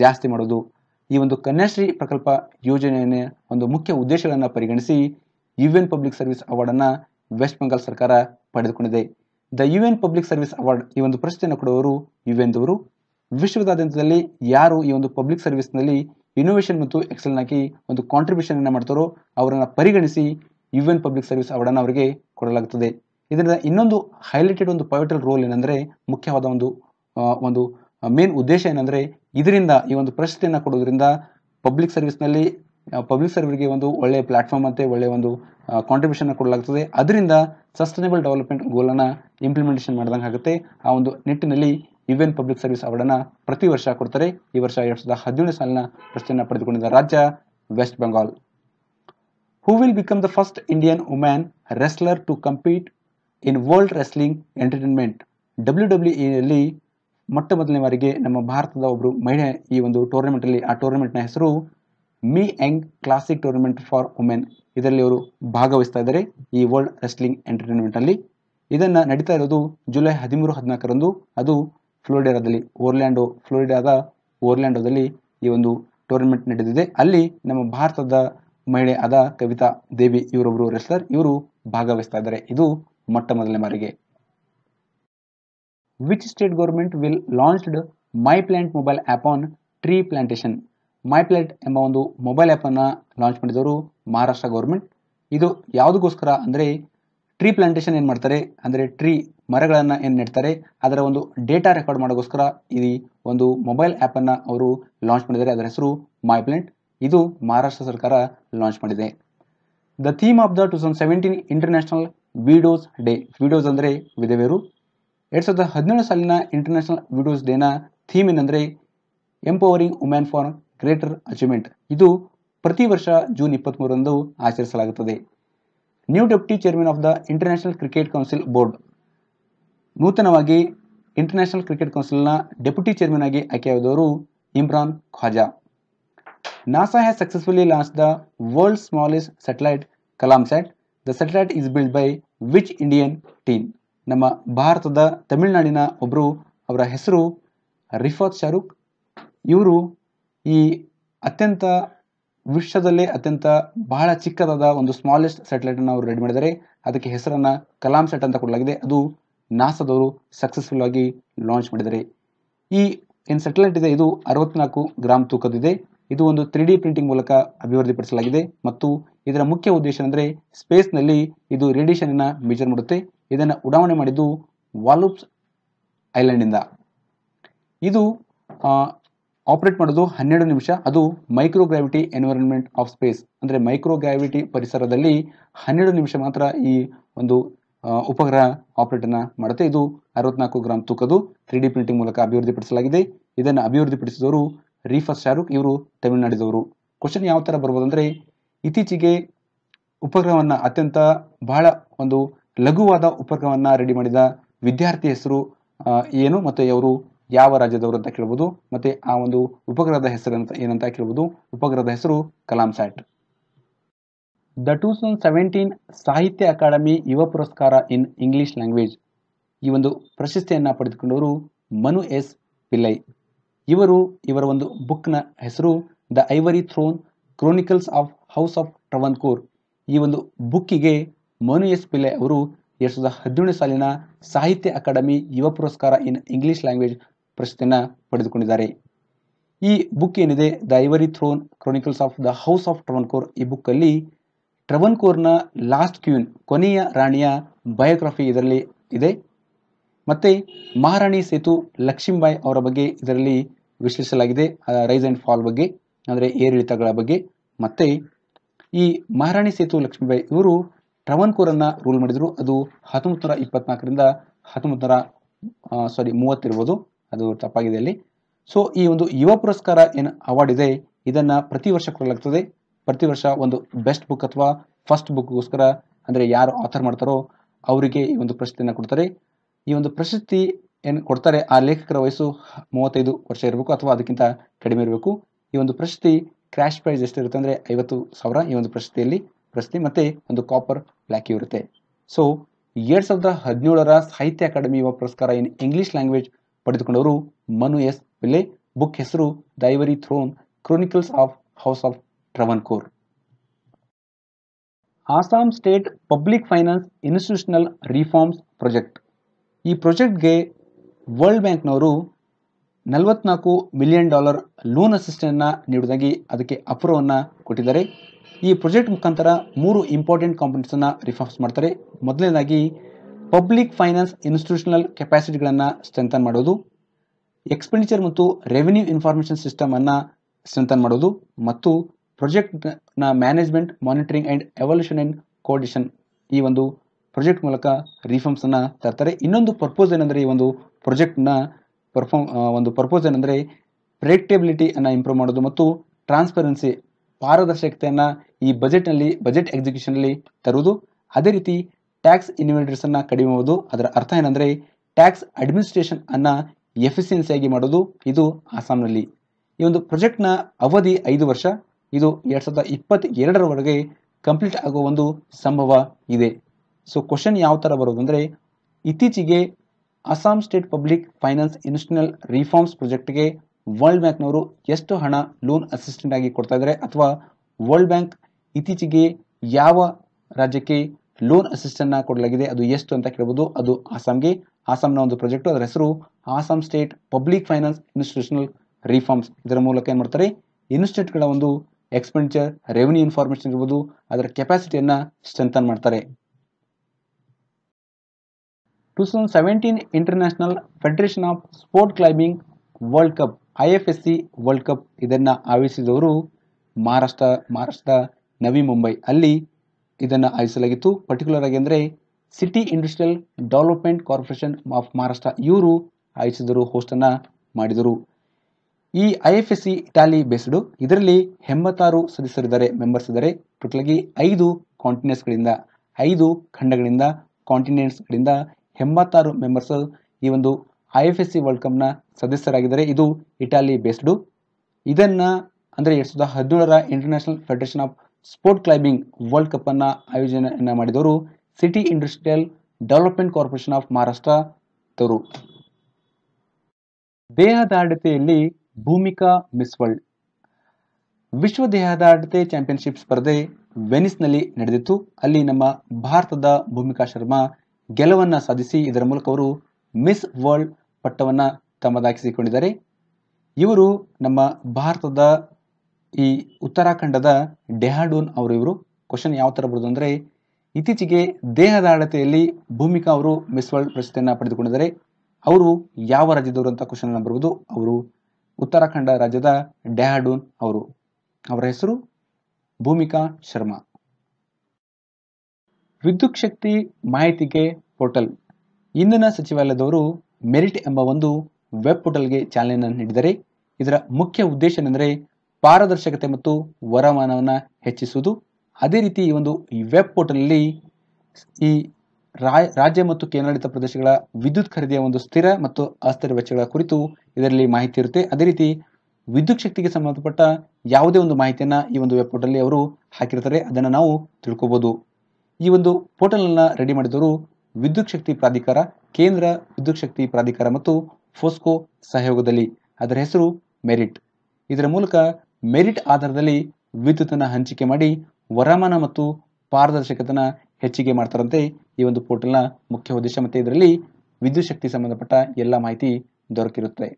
ಜಾಸ್ತಿ ಮಾಡೋದು. ಈ ಒಂದು ಕನ್ಯಾಶ್ರೀ ಪ್ರಕಲ್ಪ ಯೋಜನೆಯ ಒಂದು ಮುಖ್ಯ ಉದ್ದೇಶಗಳನ್ನು ಪರಿಗಣಿಸಿ U N public service award ಅನ್ನ ವೆಸ್ಟ್ ಬೆಂಗಾಲ್ ಸರ್ಕಾರ ಪಡೆದುಕೊಂಡಿದೆ. The U N public service award ಈ ಒಂದು ಪ್ರಶಸ್ತಿಯನ್ನು ಕೊಡುವವರು ಯು ಎನ್ ದವರು ವಿಶ್ವದಾದ್ಯಂತದಲ್ಲಿ ಯಾರು ಈ ಒಂದು ಪಬ್ಲಿಕ್ ಸರ್ವಿಸ್ನಲ್ಲಿ ಇನೋವೇಷನ್ ಮತ್ತು ಎಕ್ಸೆಲ್ ಹಾಕಿ ಒಂದು ಕಾಂಟ್ರಿಬ್ಯೂಷನ್ ಅನ್ನು ಮಾಡ್ತಾರೋ ಅವರನ್ನು ಪರಿಗಣಿಸಿ ಯು ಎನ್ ಪಬ್ಲಿಕ್ ಸರ್ವಿಸ್ ಅವಾರ್ಡನ್ನು ಅವರಿಗೆ ಕೊಡಲಾಗುತ್ತದೆ ಇದರಿಂದ ಇನ್ನೊಂದು ಹೈಲೈಟೆಡ್ ಒಂದು ಪೈವಟಲ್ ರೋಲ್ ಏನಂದರೆ ಮುಖ್ಯವಾದ ಒಂದು ಒಂದು ಮೇನ್ ಉದ್ದೇಶ ಏನಂದರೆ ಇದರಿಂದ ಈ ಒಂದು ಪ್ರಶಸ್ತಿಯನ್ನು ಕೊಡೋದ್ರಿಂದ ಪಬ್ಲಿಕ್ ಸರ್ವಿಸ್ನಲ್ಲಿ ಪಬ್ಲಿಕ್ ಸರ್ವಿಸ್ಗೆ ಒಂದು ಒಳ್ಳೆಯ ಪ್ಲಾಟ್ಫಾರ್ಮ್ ಅಂತೆ ಒಳ್ಳೆಯ ಒಂದು ಕಾಂಟ್ರಿಬ್ಯೂಷನ್ ಕೊಡಲಾಗ್ತದೆ. ಅದರಿಂದ ಸಸ್ಟೈನಬಲ್ ಡೆವಲಪ್ಮೆಂಟ್ ಗೋಲನ್ನು ಇಂಪ್ಲಿಮೆಂಟೇಷನ್ ಮಾಡಿದಂಗೆ ಆಗುತ್ತೆ ಆ ಒಂದು ನಿಟ್ಟಿನಲ್ಲಿ U N public service award ಅನ್ನ ಪ್ರತಿ ವರ್ಷ ಕೊಡ್ತಾರೆ. ಈ ವರ್ಷ ಎರಡ್ ಸಾವಿರದ ಹದಿನೇಳು ಸಾಲಿನ ಪ್ರಶಸ್ತಿಯನ್ನು ಪಡೆದುಕೊಂಡಿದ್ದ ರಾಜ್ಯ West Bengal who will become the first Indian woman wrestler to compete in world wrestling entertainment W W ಇಯಲ್ಲಿ ಮೊಟ್ಟ ಮೊದಲನೇ ಬಾರಿಗೆ ನಮ್ಮ ಭಾರತದ ಒಬ್ಬರು ಮಹಿಳೆ ಈ ಒಂದು ಟೂರ್ನಮೆಂಟ್ ಅಲ್ಲಿ, ಆ ಟೂರ್ನಮೆಂಟ್ನ ಹೆಸರು Mae Young classic tournament for women ಇದರಲ್ಲಿ ಅವರು ಭಾಗವಹಿಸ್ತಾ ಇದ್ದಾರೆ ಈ ವರ್ಲ್ಡ್ ರೆಸ್ಲಿಂಗ್ ಎಂಟರ್ಟೈನ್ಮೆಂಟಲ್ಲಿ ಇದನ್ನ ನಡೀತಾ ಇರೋದು ಜುಲೈ ಹದಿಮೂರು, ಹದಿನಾಲ್ಕರಂದು. ಅದು ಫ್ಲೋರಿಡಾದಲ್ಲಿ ಓರ್ಲ್ಯಾಂಡೋ, ಫ್ಲೋರಿಡಾದ ಓರ್ಲ್ಯಾಂಡೋದಲ್ಲಿ ಈ ಒಂದು ಟೂರ್ನಮೆಂಟ್ ನಡೆದಿದೆ. ಅಲ್ಲಿ ನಮ್ಮ ಭಾರತದ ಮಹಿಳೆ ಆದ ಕವಿತಾ ದೇವಿ ಇವರೊಬ್ಬರು ರೆಸ್ಲರ್ ಇವರು ಭಾಗವಹಿಸ್ತಾ ಇದ್ದಾರೆ. ಇದು ಮೊಟ್ಟ ಮೊದಲನೇ ಬಾರಿಗೆ. Which state government will launched my plant mobile app on tree plantation my plant ಎಂಬ ಒಂದು ಮೊಬೈಲ್ ಆ್ಯಪನ್ನು ಲಾಂಚ್ ಮಾಡಿದವರು ಮಹಾರಾಷ್ಟ್ರ ಗೌರ್ಮೆಂಟ್ ಇದು ಯಾವುದಕ್ಕೋಸ್ಕರ ಅಂದರೆ ಟ್ರೀ ಪ್ಲಾಂಟೇಶನ್ ಏನು ಮಾಡ್ತಾರೆ? ಅಂದರೆ ಟ್ರೀ ಮರಗಳನ್ನ ಏನು ನೆಡ್ತಾರೆ, ಅದರ ಒಂದು ಡೇಟಾ ರೆಕಾರ್ಡ್ ಮಾಡೋಕ್ಕೋಸ್ಕರ ಈ ಒಂದು ಮೊಬೈಲ್ ಆ್ಯಪನ್ನು ಅವರು ಲಾಂಚ್ ಮಾಡಿದ್ದಾರೆ. ಅದರ ಹೆಸರು ಮೈ ಪ್ಲಾಂಟ್ ಇದು ಮಹಾರಾಷ್ಟ್ರ ಸರ್ಕಾರ ಲಾಂಚ್ ಮಾಡಿದೆ. The theme of the two thousand seventeen international widows day widows ಅಂದರೆ ವಿಧವೆಯರು. ಎರಡು ಸಾವಿರದ ಹದಿನೇಳು ಸಾಲಿನ ಇಂಟರ್ನ್ಯಾಷನಲ್ ವಿಡೋಸ್ ಡೇನ ಥೀಮ್ ಏನಂದ್ರೆ empowering women for greater achievement ಇದು ಪ್ರತಿ ವರ್ಷ ಜೂನ್ ಇಪ್ಪತ್ತ್ಮೂರರಂದು ಆಚರಿಸಲಾಗುತ್ತದೆ. New deputy chairman of the international cricket council board ನೂತನವಾಗಿ ಇಂಟರ್ನ್ಯಾಷನಲ್ ಕ್ರಿಕೆಟ್ ಕೌನ್ಸಿಲ್ನ ಡೆಪ್ಯೂಟಿ ಚೇರ್ಮನ್ ಆಗಿ ಆಯ್ಕೆಯಾದವರು Imran Khwaja. NASA has successfully launch the world smallest smallest satellite, sat the satellite is build by which Indian team ನಮ್ಮ ಭಾರತದ ತಮಿಳುನಾಡಿನ ಒಬ್ಬರು ಅವರ ಹೆಸರು ರಿಫಾತ್ ಶಾರುಖ್. ಇವರು ಈ ಅತ್ಯಂತ ವಿಶ್ವದಲ್ಲೇ ಅತ್ಯಂತ ಬಹಳ ಚಿಕ್ಕದಾದ ಒಂದು ಸ್ಮಾಲೆಸ್ಟ್ ಸ್ಯಾಟಲೈಟ್ ಅನ್ನು ಅವರು ರೆಡಿ ಮಾಡಿದ್ದಾರೆ. ಅದಕ್ಕೆ ಹೆಸರನ್ನ ಕಲಾಂ ಸೆಟ್ ಅಂತ ಕೊಡಲಾಗಿದೆ. ಅದು ನಾಸಾದವರು ಸಕ್ಸಸ್ಫುಲ್ ಆಗಿ ಲಾಂಚ್ ಮಾಡಿದ್ದಾರೆ. ಈ ಏನು ಸೆಟಲೈಟ್ ಇದೆ, ಇದು ಅರವತ್ನಾಲ್ಕು ಗ್ರಾಮ್ ತೂಕದಿದೆ ಇದು. ಒಂದು ತ್ರೀ ಡಿ ಪ್ರಿಂಟಿಂಗ್ ಮೂಲಕ ಅಭಿವೃದ್ಧಿಪಡಿಸಲಾಗಿದೆ ಮತ್ತು ಇದರ ಮುಖ್ಯ ಉದ್ದೇಶ ಅಂದರೆ ಸ್ಪೇಸ್ನಲ್ಲಿ ಇದು ರೇಡಿಯೇಷನ್ ಅನ್ನ ಮೇಜರ್ ಮಾಡುತ್ತೆ. ಇದನ್ನು ಉಡಾವಣೆ ಮಾಡಿದ್ದು ವಾಲುಪ್ಸ್ ಐಲ್ಯಾಂಡಿಂದ ಇದು. ಆಪರೇಟ್ ಮಾಡೋದು ಹನ್ನೆರಡು ನಿಮಿಷ. ಅದು ಮೈಕ್ರೋಗ್ರಾವಿಟಿ ಎನ್ವಿರಾನ್ಮೆಂಟ್ ಆಫ್ ಸ್ಪೇಸ್ ಅಂದರೆ ಮೈಕ್ರೋಗ್ರಾವಿಟಿ ಪರಿಸರದಲ್ಲಿ ಹನ್ನೆರಡು ನಿಮಿಷ ಮಾತ್ರ ಈ ಒಂದು ಉಪಗ್ರಹ ಆಪರೇಟರ್ನ ಮಾಡುತ್ತೆ ಇದು ಅರವತ್ನಾಲ್ಕು ಗ್ರಾಮ್ ತೂಕದು ತ್ರೀ ಡಿ ಪ್ರಿಂಟಿಂಗ್ ಮೂಲಕ ಅಭಿವೃದ್ಧಿಪಡಿಸಲಾಗಿದೆ. ಇದನ್ನು ಅಭಿವೃದ್ಧಿಪಡಿಸಿದವರು ರೀಫಸ್ ಶಾರುಖ್ ಇವರು, ತಮಿಳುನಾಡಿದವರು. ಕ್ವಶನ್ ಯಾವ ಥರ ಬರ್ಬೋದು ಅಂದರೆ ಇತ್ತೀಚೆಗೆ ಉಪಗ್ರಹವನ್ನ ಅತ್ಯಂತ ಬಹಳ ಒಂದು ಲಘುವಾದ ಉಪಗ್ರಹವನ್ನ ರೆಡಿ ಮಾಡಿದ ವಿದ್ಯಾರ್ಥಿ ಹೆಸರು ಏನು ಮತ್ತು ಅವರು ಯಾವ ರಾಜ್ಯದವರು ಅಂತ ಕೇಳ್ಬೋದು. ಮತ್ತೆ ಆ ಒಂದು ಉಪಗ್ರಹದ ಹೆಸರು ಏನಂತ ಕೇಳ್ಬೋದು. ಉಪಗ್ರಹದ ಹೆಸರು Kalam sat the two thousand seventeen Sahitya Akademi Yuva Puraskar in English language ಈ ಒಂದು ಪ್ರಶಸ್ತಿಯನ್ನು ಪಡೆದುಕೊಂಡವರು ಮನು ಎಸ್ ಪಿಲ್ಲೈ. ಇವರು, ಇವರ ಒಂದು ಬುಕ್ನ ಹೆಸರು the ivory throne chronicles of house of Travancore ಈ ಒಂದು ಬುಕ್ಕಿಗೆ ಮನು ಎಸ್ ಪಿಲ್ಲೈ ಅವರು ಎರಡು ಸಾವಿರದ ಹದಿನೇಳು ಸಾಲಿನ ಸಾಹಿತ್ಯ Akademi Yuva Puraskar in English language ಪ್ರಶಸ್ತಿಯನ್ನು ಪಡೆದುಕೊಂಡಿದ್ದಾರೆ. ಈ ಬುಕ್ ಏನಿದೆ? The ivory throne chronicles of the house of Travancore ಈ ಬುಕ್ಕಲ್ಲಿ ಟ್ರವನ್ಕೋರ್ನ ಲಾಸ್ಟ್ ಕ್ಯೂನ್ ಕೊನೆಯ ರಾಣಿಯ ಬಯೋಗ್ರಫಿ ಇದರಲ್ಲಿ ಇದೆ. ಮತ್ತೆ ಮಹಾರಾಣಿ ಸೇತು ಲಕ್ಷ್ಮೀಬಾಯಿ ಅವರ ಬಗ್ಗೆ ಇದರಲ್ಲಿ ವಿಶ್ಲೇಷಿಸಲಾಗಿದೆ ರೈಸ್ ಆ್ಯಂಡ್ ಫಾಲ್ ಬಗ್ಗೆ, ಅಂದರೆ ಏರಿಳಿತಗಳ ಬಗ್ಗೆ. ಮತ್ತೆ ಈ ಮಹಾರಾಣಿ ಸೇತು ಲಕ್ಷ್ಮೀಬಾಯಿ ಇವರು ಟ್ರವನ್ಕೋರನ್ನು ರೂಲ್ ಮಾಡಿದರು. ಅದು ಹತ್ತೊಂಬತ್ತು ನೂರ ಇಪ್ಪತ್ನಾಲ್ಕರಿಂದ ಹತ್ತೊಂಬತ್ತು ನೂರ ಸಾರಿ ಮೂವತ್ತಿರ್ಬೋದು ಅದು ತಪ್ಪಾಗಿದೆ ಅಲ್ಲಿ. ಸೊ ಈ ಒಂದು ಯುವ ಪುರಸ್ಕಾರ ಏನು ಅವಾರ್ಡ್ ಇದೆ, ಇದನ್ನು ಪ್ರತಿ ವರ್ಷ ಕೊಡಲಾಗ್ತದೆ. ಪ್ರತಿ ವರ್ಷ ಒಂದು ಬೆಸ್ಟ್ ಬುಕ್ ಅಥವಾ ಫಸ್ಟ್ ಬುಕ್ಗೋಸ್ಕರ ಅಂದರೆ ಯಾರು ಆಥರ್ ಮಾಡ್ತಾರೋ ಅವರಿಗೆ ಈ ಒಂದು ಪ್ರಶಸ್ತಿಯನ್ನು ಕೊಡ್ತಾರೆ. ಈ ಒಂದು ಪ್ರಶಸ್ತಿ ಏನು ಕೊಡ್ತಾರೆ ಆ ಲೇಖಕರ ವಯಸ್ಸು ಮೂವತ್ತೈದು ವರ್ಷ ಇರಬೇಕು ಅಥವಾ ಅದಕ್ಕಿಂತ ಕಡಿಮೆ ಇರಬೇಕು. ಈ ಒಂದು ಪ್ರಶಸ್ತಿ ಕ್ರ್ಯಾಶ್ ಪ್ರೈಸ್ ಎಷ್ಟಿರುತ್ತೆ ಅಂದರೆ ಐವತ್ತು ಸಾವಿರ ಈ ಒಂದು ಪ್ರಶಸ್ತಿಯಲ್ಲಿ ಪ್ರಶಸ್ತಿ ಮತ್ತೆ ಒಂದು ಕಾಪರ್ ಬ್ಲ್ಯಾಕ್ ಇರುತ್ತೆ. ಸೊ ಎರಡು ಸಾವಿರದ ಹದಿನೇಳರ Sahitya Akademi Yuva Puraskar in English language ಪಡೆದುಕೊಂಡವರು Manu S Pillai book ಹೆಸರು the ivory throne chronicles of house of Travancore Assam state public finance institutional reforms project. ಈ ಪ್ರಾಜೆಕ್ಟ್ಗೆ ವರ್ಲ್ಡ್ ಬ್ಯಾಂಕ್ನವರು ನಲವತ್ನಾಲ್ಕು ಮಿಲಿಯನ್ ಡಾಲರ್ ಲೋನ್ ಅಸಿಸ್ಟೆಂಟ್ನ ನೀಡುವುದಾಗಿ ಅದಕ್ಕೆ ಅಪ್ರೂವನ್ನು ಕೊಟ್ಟಿದ್ದಾರೆ. ಈ ಪ್ರಾಜೆಕ್ಟ್ ಮುಖಾಂತರ ಮೂರು ಇಂಪಾರ್ಟೆಂಟ್ ಕಾಂಪೊನೆಂಟ್ಸನ್ನು ರಿಫಾರ್ಮ್ಸ್ ಮಾಡ್ತಾರೆ. ಮೊದಲನೇದಾಗಿ, ಪಬ್ಲಿಕ್ ಫೈನಾನ್ಸ್ ಇನ್ಸ್ಟಿಟ್ಯೂಷನಲ್ ಕೆಪಾಸಿಟಿಗಳನ್ನು ಸ್ಟ್ರೆಂಥನ್ ಮಾಡೋದು, ಎಕ್ಸ್ಪೆಂಡಿಚರ್ ಮತ್ತು ರೆವಿನ್ಯೂ ಇನ್ಫಾರ್ಮೇಷನ್ ಸಿಸ್ಟಮನ್ನು ಸ್ಟ್ರೆಂಥನ್ ಮಾಡೋದು ಮತ್ತು ಪ್ರಾಜೆಕ್ಟ್ನ management, monitoring and evaluation and coordination ಈ ಒಂದು ಪ್ರಾಜೆಕ್ಟ್ ಮೂಲಕ ರಿಫಾರ್ಮ್ಸನ್ನು ತರ್ತಾರೆ. ಇನ್ನೊಂದು ಪರ್ಪೋಸ್ ಏನಂದರೆ ಈ ಒಂದು ಪ್ರಾಜೆಕ್ಟ್ನ ಪರ್ಫಾರ್ಮ್ ಒಂದು ಪರ್ಪೋಸ್ ಏನಂದರೆ ಪ್ರೆಡಿಕ್ಟೇಬಿಲಿಟಿಯನ್ನು ಇಂಪ್ರೂವ್ ಮಾಡೋದು ಮತ್ತು ಟ್ರಾನ್ಸ್ಪರೆನ್ಸಿ ಪಾರದರ್ಶಕತೆಯನ್ನು ಈ ಬಜೆಟ್ನಲ್ಲಿ ಬಜೆಟ್ ಎಕ್ಸಿಕ್ಯೂಷನಲ್ಲಿ ತರುವುದು. ಅದೇ ರೀತಿ ಟ್ಯಾಕ್ಸ್ ಇನ್ವೆಂಟರ್ಸನ್ನು ಕಡಿಮೆ ಮಾಡೋದು ಅದರ ಅರ್ಥ ಏನಂದರೆ ಟ್ಯಾಕ್ಸ್ ಅಡ್ಮಿನಿಸ್ಟ್ರೇಷನ್ ಅನ್ನು ಎಫಿಷಿಯನ್ಸಿಯಾಗಿ ಮಾಡೋದು. ಇದು ಅಸ್ಸಾಂನಲ್ಲಿ. ಈ ಒಂದು ಪ್ರಾಜೆಕ್ಟ್ನ ಅವಧಿ ಐದು ವರ್ಷ. ಇದು ಎರಡು ಸಾವಿರದ ಇಪ್ಪತ್ತೆರಡರವರೆಗೆ ಕಂಪ್ಲೀಟ್ ಆಗೋ ಒಂದು ಸಂಭವ ಇದೆ. ಸೊ ಕ್ವಶನ್ ಯಾವ ಥರ ಬರೋದು ಅಂದರೆ ಇತ್ತೀಚೆಗೆ Assam state public finance institutional reforms ಪ್ರಾಜೆಕ್ಟ್ಗೆ world ಬ್ಯಾಂಕ್ನವರು ಎಷ್ಟು ಹಣ ಲೋನ್ ಅಸಿಸ್ಟೆಂಟ್ ಆಗಿ ಕೊಡ್ತಾ ಇದ್ದಾರೆ ಅಥವಾ ವರ್ಲ್ಡ್ ಬ್ಯಾಂಕ್ ಇತ್ತೀಚೆಗೆ ಯಾವ ರಾಜ್ಯಕ್ಕೆ ಲೋನ್ ಅಸಿಸ್ಟೆಂಟ್ನ ಕೊಡಲಾಗಿದೆ, ಅದು ಎಷ್ಟು ಅಂತ ಕೇಳ್ಬೋದು. ಅದು ಅಸ್ಸಾಂಗೆ ಅಸ್ಸಾಂನ ಒಂದು ಪ್ರಾಜೆಕ್ಟ್ ಅದರ ಹೆಸರು Assam state public finance institutional reforms ಇದರ ಮೂಲಕ ಏನು ಮಾಡ್ತಾರೆ ಇನ್ಸ್ಟಿಟ್ಯೂಟ್ಗಳ ಒಂದು ಎಕ್ಸ್ಪೆಂಡಿಚರ್ ರೆವಿನ್ಯೂ ಇನ್ಫಾರ್ಮೇಷನ್ ಇರ್ಬೋದು, ಅದರ ಕೆಪಾಸಿಟಿಯನ್ನು ಸ್ಟ್ರೆಂಥನ್ ಮಾಡ್ತಾರೆ. Two thousand seventeen international federation of sport climbing world cup I F S C world cup ಇದನ್ನು ಆಯೋಜಿಸಿದವರು ಮಹಾರಾಷ್ಟ್ರ ಮಹಾರಾಷ್ಟ್ರ ನವಿ ಮುಂಬೈ. ಅಲ್ಲಿ ಇದನ್ನು ಆಯೋಜಿಸಲಾಗಿತ್ತು. ಪರ್ಟಿಕ್ಯುಲರ್ ಆಗಿ ಅಂದರೆ city industrial development corporation of Maharashtra ಇವರು ಆಯೋಜಿಸಿದರು ಹೋಸ್ಟನ್ನು ಮಾಡಿದರು. ಈ I F S C Italy based ಇದರಲ್ಲಿ ಎಂಬತ್ತಾರು ಸದಸ್ಯರಿದ್ದಾರೆ ಮೆಂಬರ್ಸ್ ಇದ್ದಾರೆ. ಟೋಟಲಾಗಿ ಐದು ಕಾಂಟಿನೆಂಟ್ಸ್ಗಳಿಂದ ಐದು ಖಂಡಗಳಿಂದ ಕಾಂಟಿನೆಂಟ್ಸ್ಗಳಿಂದ ಎಂಬತ್ತಾರು ಮೆಂಬರ್ಸ್ ಈ ಒಂದು I F S C world ಕಪ್ನ ಸದಸ್ಯರಾಗಿದ್ದಾರೆ. ಇದು ಇಟಾಲಿ ಬೇಸ್ಡು. ಇದನ್ನು ಅಂದರೆ ಎರಡು ಸಾವಿರದ ಹದಿನೇಳರ international federation of sport climbing world ಕಪ್ಪನ್ನು ಆಯೋಜನೆಯನ್ನು ಮಾಡಿದವರು city industrial development corporation of Maharashtra ತವರು ದೇಹದಾಢ್ಯತೆಯಲ್ಲಿ ಭೂಮಿಕಾ ಮಿಸ್ ವರ್ಲ್ಡ್. ವಿಶ್ವ ದೇಹದಾಢ್ಯತೆ ಚಾಂಪಿಯನ್ಶಿಪ್ ಸ್ಪರ್ಧೆ ವೆನಿಸ್ನಲ್ಲಿ ನಡೆದಿತ್ತು. ಅಲ್ಲಿ ನಮ್ಮ ಭಾರತದ ಭೂಮಿಕಾ ಶರ್ಮಾ ಗೆಲುವನ್ನು ಸಾಧಿಸಿ ಇದರ ಮೂಲಕ ಅವರು ಮಿಸ್ ವರ್ಲ್ಡ್ ಪಟ್ಟವನ್ನು ತಮ್ಮದಾಗಿಸಿಕೊಂಡಿದ್ದಾರೆ. ಇವರು ನಮ್ಮ ಭಾರತದ ಈ ಉತ್ತರಾಖಂಡದ ಡೆಹಾಡೂನ್ ಅವರು ಇವರು. ಕ್ವಶನ್ ಯಾವ ಥರ ಬರೋದು ಅಂದರೆ, ಇತ್ತೀಚೆಗೆ ದೇಹದಾಢ್ಯತೆಯಲ್ಲಿ ಭೂಮಿಕಾ ಅವರು ಮಿಸ್ ವರ್ಲ್ಡ್ ಪ್ರಶಸ್ತಿಯನ್ನು ಪಡೆದುಕೊಂಡಿದ್ದಾರೆ. ಅವರು ಯಾವ ರಾಜ್ಯದವರು ಅಂತ ಕ್ವಶನ್ ಬರುವುದು, ಅವರು ಉತ್ತರಾಖಂಡ ರಾಜ್ಯದ ಡೆಹಾಡೂನ್ ಅವರು. ಅವರ ಹೆಸರು ಭೂಮಿಕಾ ಶರ್ಮಾ. ವಿದ್ಯುತ್ ಶಕ್ತಿ ಮಾಹಿತಿಗೆ ಪೋರ್ಟಲ್. ಇಂಧನ ಸಚಿವಾಲಯದವರು ಮೆರಿಟ್ ಎಂಬ ಒಂದು ವೆಬ್ ಪೋರ್ಟಲ್ಗೆ ಚಾಲನೆಯನ್ನು ನೀಡಿದರೆ, ಇದರ ಮುಖ್ಯ ಉದ್ದೇಶ ಏನೆಂದರೆ ಪಾರದರ್ಶಕತೆ ಮತ್ತು ವರಮಾನವನ್ನು ಹೆಚ್ಚಿಸುವುದು. ಅದೇ ರೀತಿ ಈ ಒಂದು ವೆಬ್ ಪೋರ್ಟಲ್ನಲ್ಲಿ ಈ ರಾಜ್ಯ ಮತ್ತು ಕೇಂದ್ರಾಡಳಿತ ಪ್ರದೇಶಗಳ ವಿದ್ಯುತ್ ಖರೀದಿಯ ಒಂದು ಸ್ಥಿರ ಮತ್ತು ಅಸ್ಥಿರ ವೆಚ್ಚಗಳ ಕುರಿತು ಇದರಲ್ಲಿ ಮಾಹಿತಿ ಇರುತ್ತೆ. ಅದೇ ರೀತಿ ವಿದ್ಯುತ್ ಶಕ್ತಿಗೆ ಸಂಬಂಧಪಟ್ಟ ಯಾವುದೇ ಒಂದು ಮಾಹಿತಿಯನ್ನ ಈ ಒಂದು ವೆಬ್ ಪೋರ್ಟಲ್ ಅವರು ಹಾಕಿರ್ತಾರೆ. ಅದನ್ನು ನಾವು ತಿಳ್ಕೊಬಹುದು ಈ ಒಂದು ಪೋರ್ಟಲ್ ಅನ್ನ ರೆಡಿ ಮಾಡಿದವರು ವಿದ್ಯುತ್ ಶಕ್ತಿ ಪ್ರಾಧಿಕಾರ, ಕೇಂದ್ರ ವಿದ್ಯುತ್ ಶಕ್ತಿ ಪ್ರಾಧಿಕಾರ ಮತ್ತು ಫೋಸ್ಕೋ ಸಹಯೋಗದಲ್ಲಿ. ಅದರ ಹೆಸರು ಮೆರಿಟ್ ಇದರ ಮೂಲಕ ಮೆರಿಟ್ ಆಧಾರದಲ್ಲಿ ವಿದ್ಯುತ್ತನ್ನು ಹಂಚಿಕೆ ಮಾಡಿ ವರಮಾನ ಮತ್ತು ಪಾರದರ್ಶಕತನ ಹೆಚ್ಚಿಗೆ ಮಾಡ್ತಾರಂತೆ ಈ ಒಂದು ಪೋರ್ಟಲ್ನ ಮುಖ್ಯ ಉದ್ದೇಶ ಮತ್ತು ಇದರಲ್ಲಿ ವಿದ್ಯುತ್ ಶಕ್ತಿ ಸಂಬಂಧಪಟ್ಟ ಎಲ್ಲ ಮಾಹಿತಿ ದೊರಕಿರುತ್ತದೆ.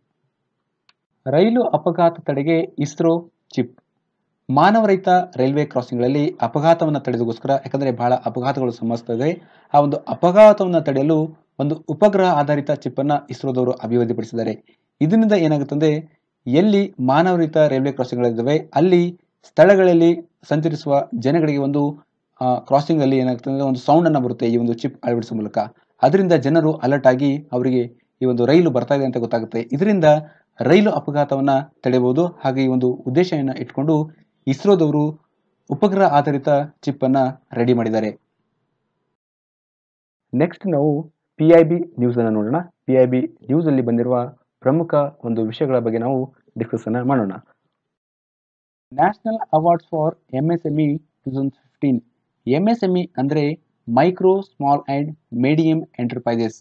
ರೈಲು ಅಪಘಾತ ತಡೆಗೆ ಇಸ್ರೋ ಚಿಪ್. ಮಾನವರಹಿತ ರೈಲ್ವೆ ಕ್ರಾಸಿಂಗ್ಗಳಲ್ಲಿ ಅಪಘಾತವನ್ನು ತಡೆದಗೋಸ್ಕರ, ಯಾಕಂದರೆ ಬಹಳ ಅಪಘಾತಗಳು ಸಂಭವಿಸ್ತದೆ ಆ ಒಂದು ಅಪಘಾತವನ್ನು ತಡೆಯಲು ಒಂದು ಉಪಗ್ರಹ ಆಧಾರಿತ ಚಿಪ್ ಅನ್ನ ಇಸ್ರೋದವರು ಅಭಿವೃದ್ಧಿಪಡಿಸಿದ್ದಾರೆ. ಇದರಿಂದ ಏನಾಗುತ್ತದೆ ಎಲ್ಲಿ ಮಾನವರಹಿತ ರೈಲ್ವೆ ಕ್ರಾಸಿಂಗ್ಗಳಿದ್ದಾವೆ, ಅಲ್ಲಿ ಸ್ಥಳಗಳಲ್ಲಿ ಸಂಚರಿಸುವ ಜನಗಳಿಗೆ ಒಂದು ಕ್ರಾಸಿಂಗ್ ಅಲ್ಲಿ ಏನಾಗ್ತದೆ ಒಂದು ಸೌಂಡ್ ಅನ್ನ ಬರುತ್ತೆ ಈ ಒಂದು ಚಿಪ್ ಅಳವಡಿಸುವ ಮೂಲಕ. ಅದರಿಂದ ಜನರು ಅಲರ್ಟ್ ಆಗಿ ಅವರಿಗೆ ಈ ಒಂದು ರೈಲು ಬರ್ತಾ ಇದೆ ಅಂತ ಗೊತ್ತಾಗುತ್ತೆ. ಇದರಿಂದ ರೈಲು ಅಪಘಾತವನ್ನ ತಡೆಯಬಹುದು. ಹಾಗೆ ಈ ಒಂದು ಉದ್ದೇಶವನ್ನು ಇಟ್ಕೊಂಡು ಇಸ್ರೋದವರು ಉಪಗ್ರಹ ಆಧಾರಿತ ಚಿಪ್ ಅನ್ನ ರೆಡಿ ಮಾಡಿದ್ದಾರೆ. ನೆಕ್ಸ್ಟ್ ನಾವು ಪಿ ಐ ಬಿ ನ್ಯೂಸ್ ಅನ್ನು ನೋಡೋಣ. ಪಿ ಐ ಬಿ ನ್ಯೂಸ್ ಅಲ್ಲಿ ಬಂದಿರುವ ಪ್ರಮುಖ ಒಂದು ವಿಷಯಗಳ ಬಗ್ಗೆ ನಾವು ಡಿಸ್ಕಸ್ ಅನ್ನ ಮಾಡೋಣ. National awards for M S M E two thousand fifteen M S M E ಅಂದರೆ micro small and medium enterprises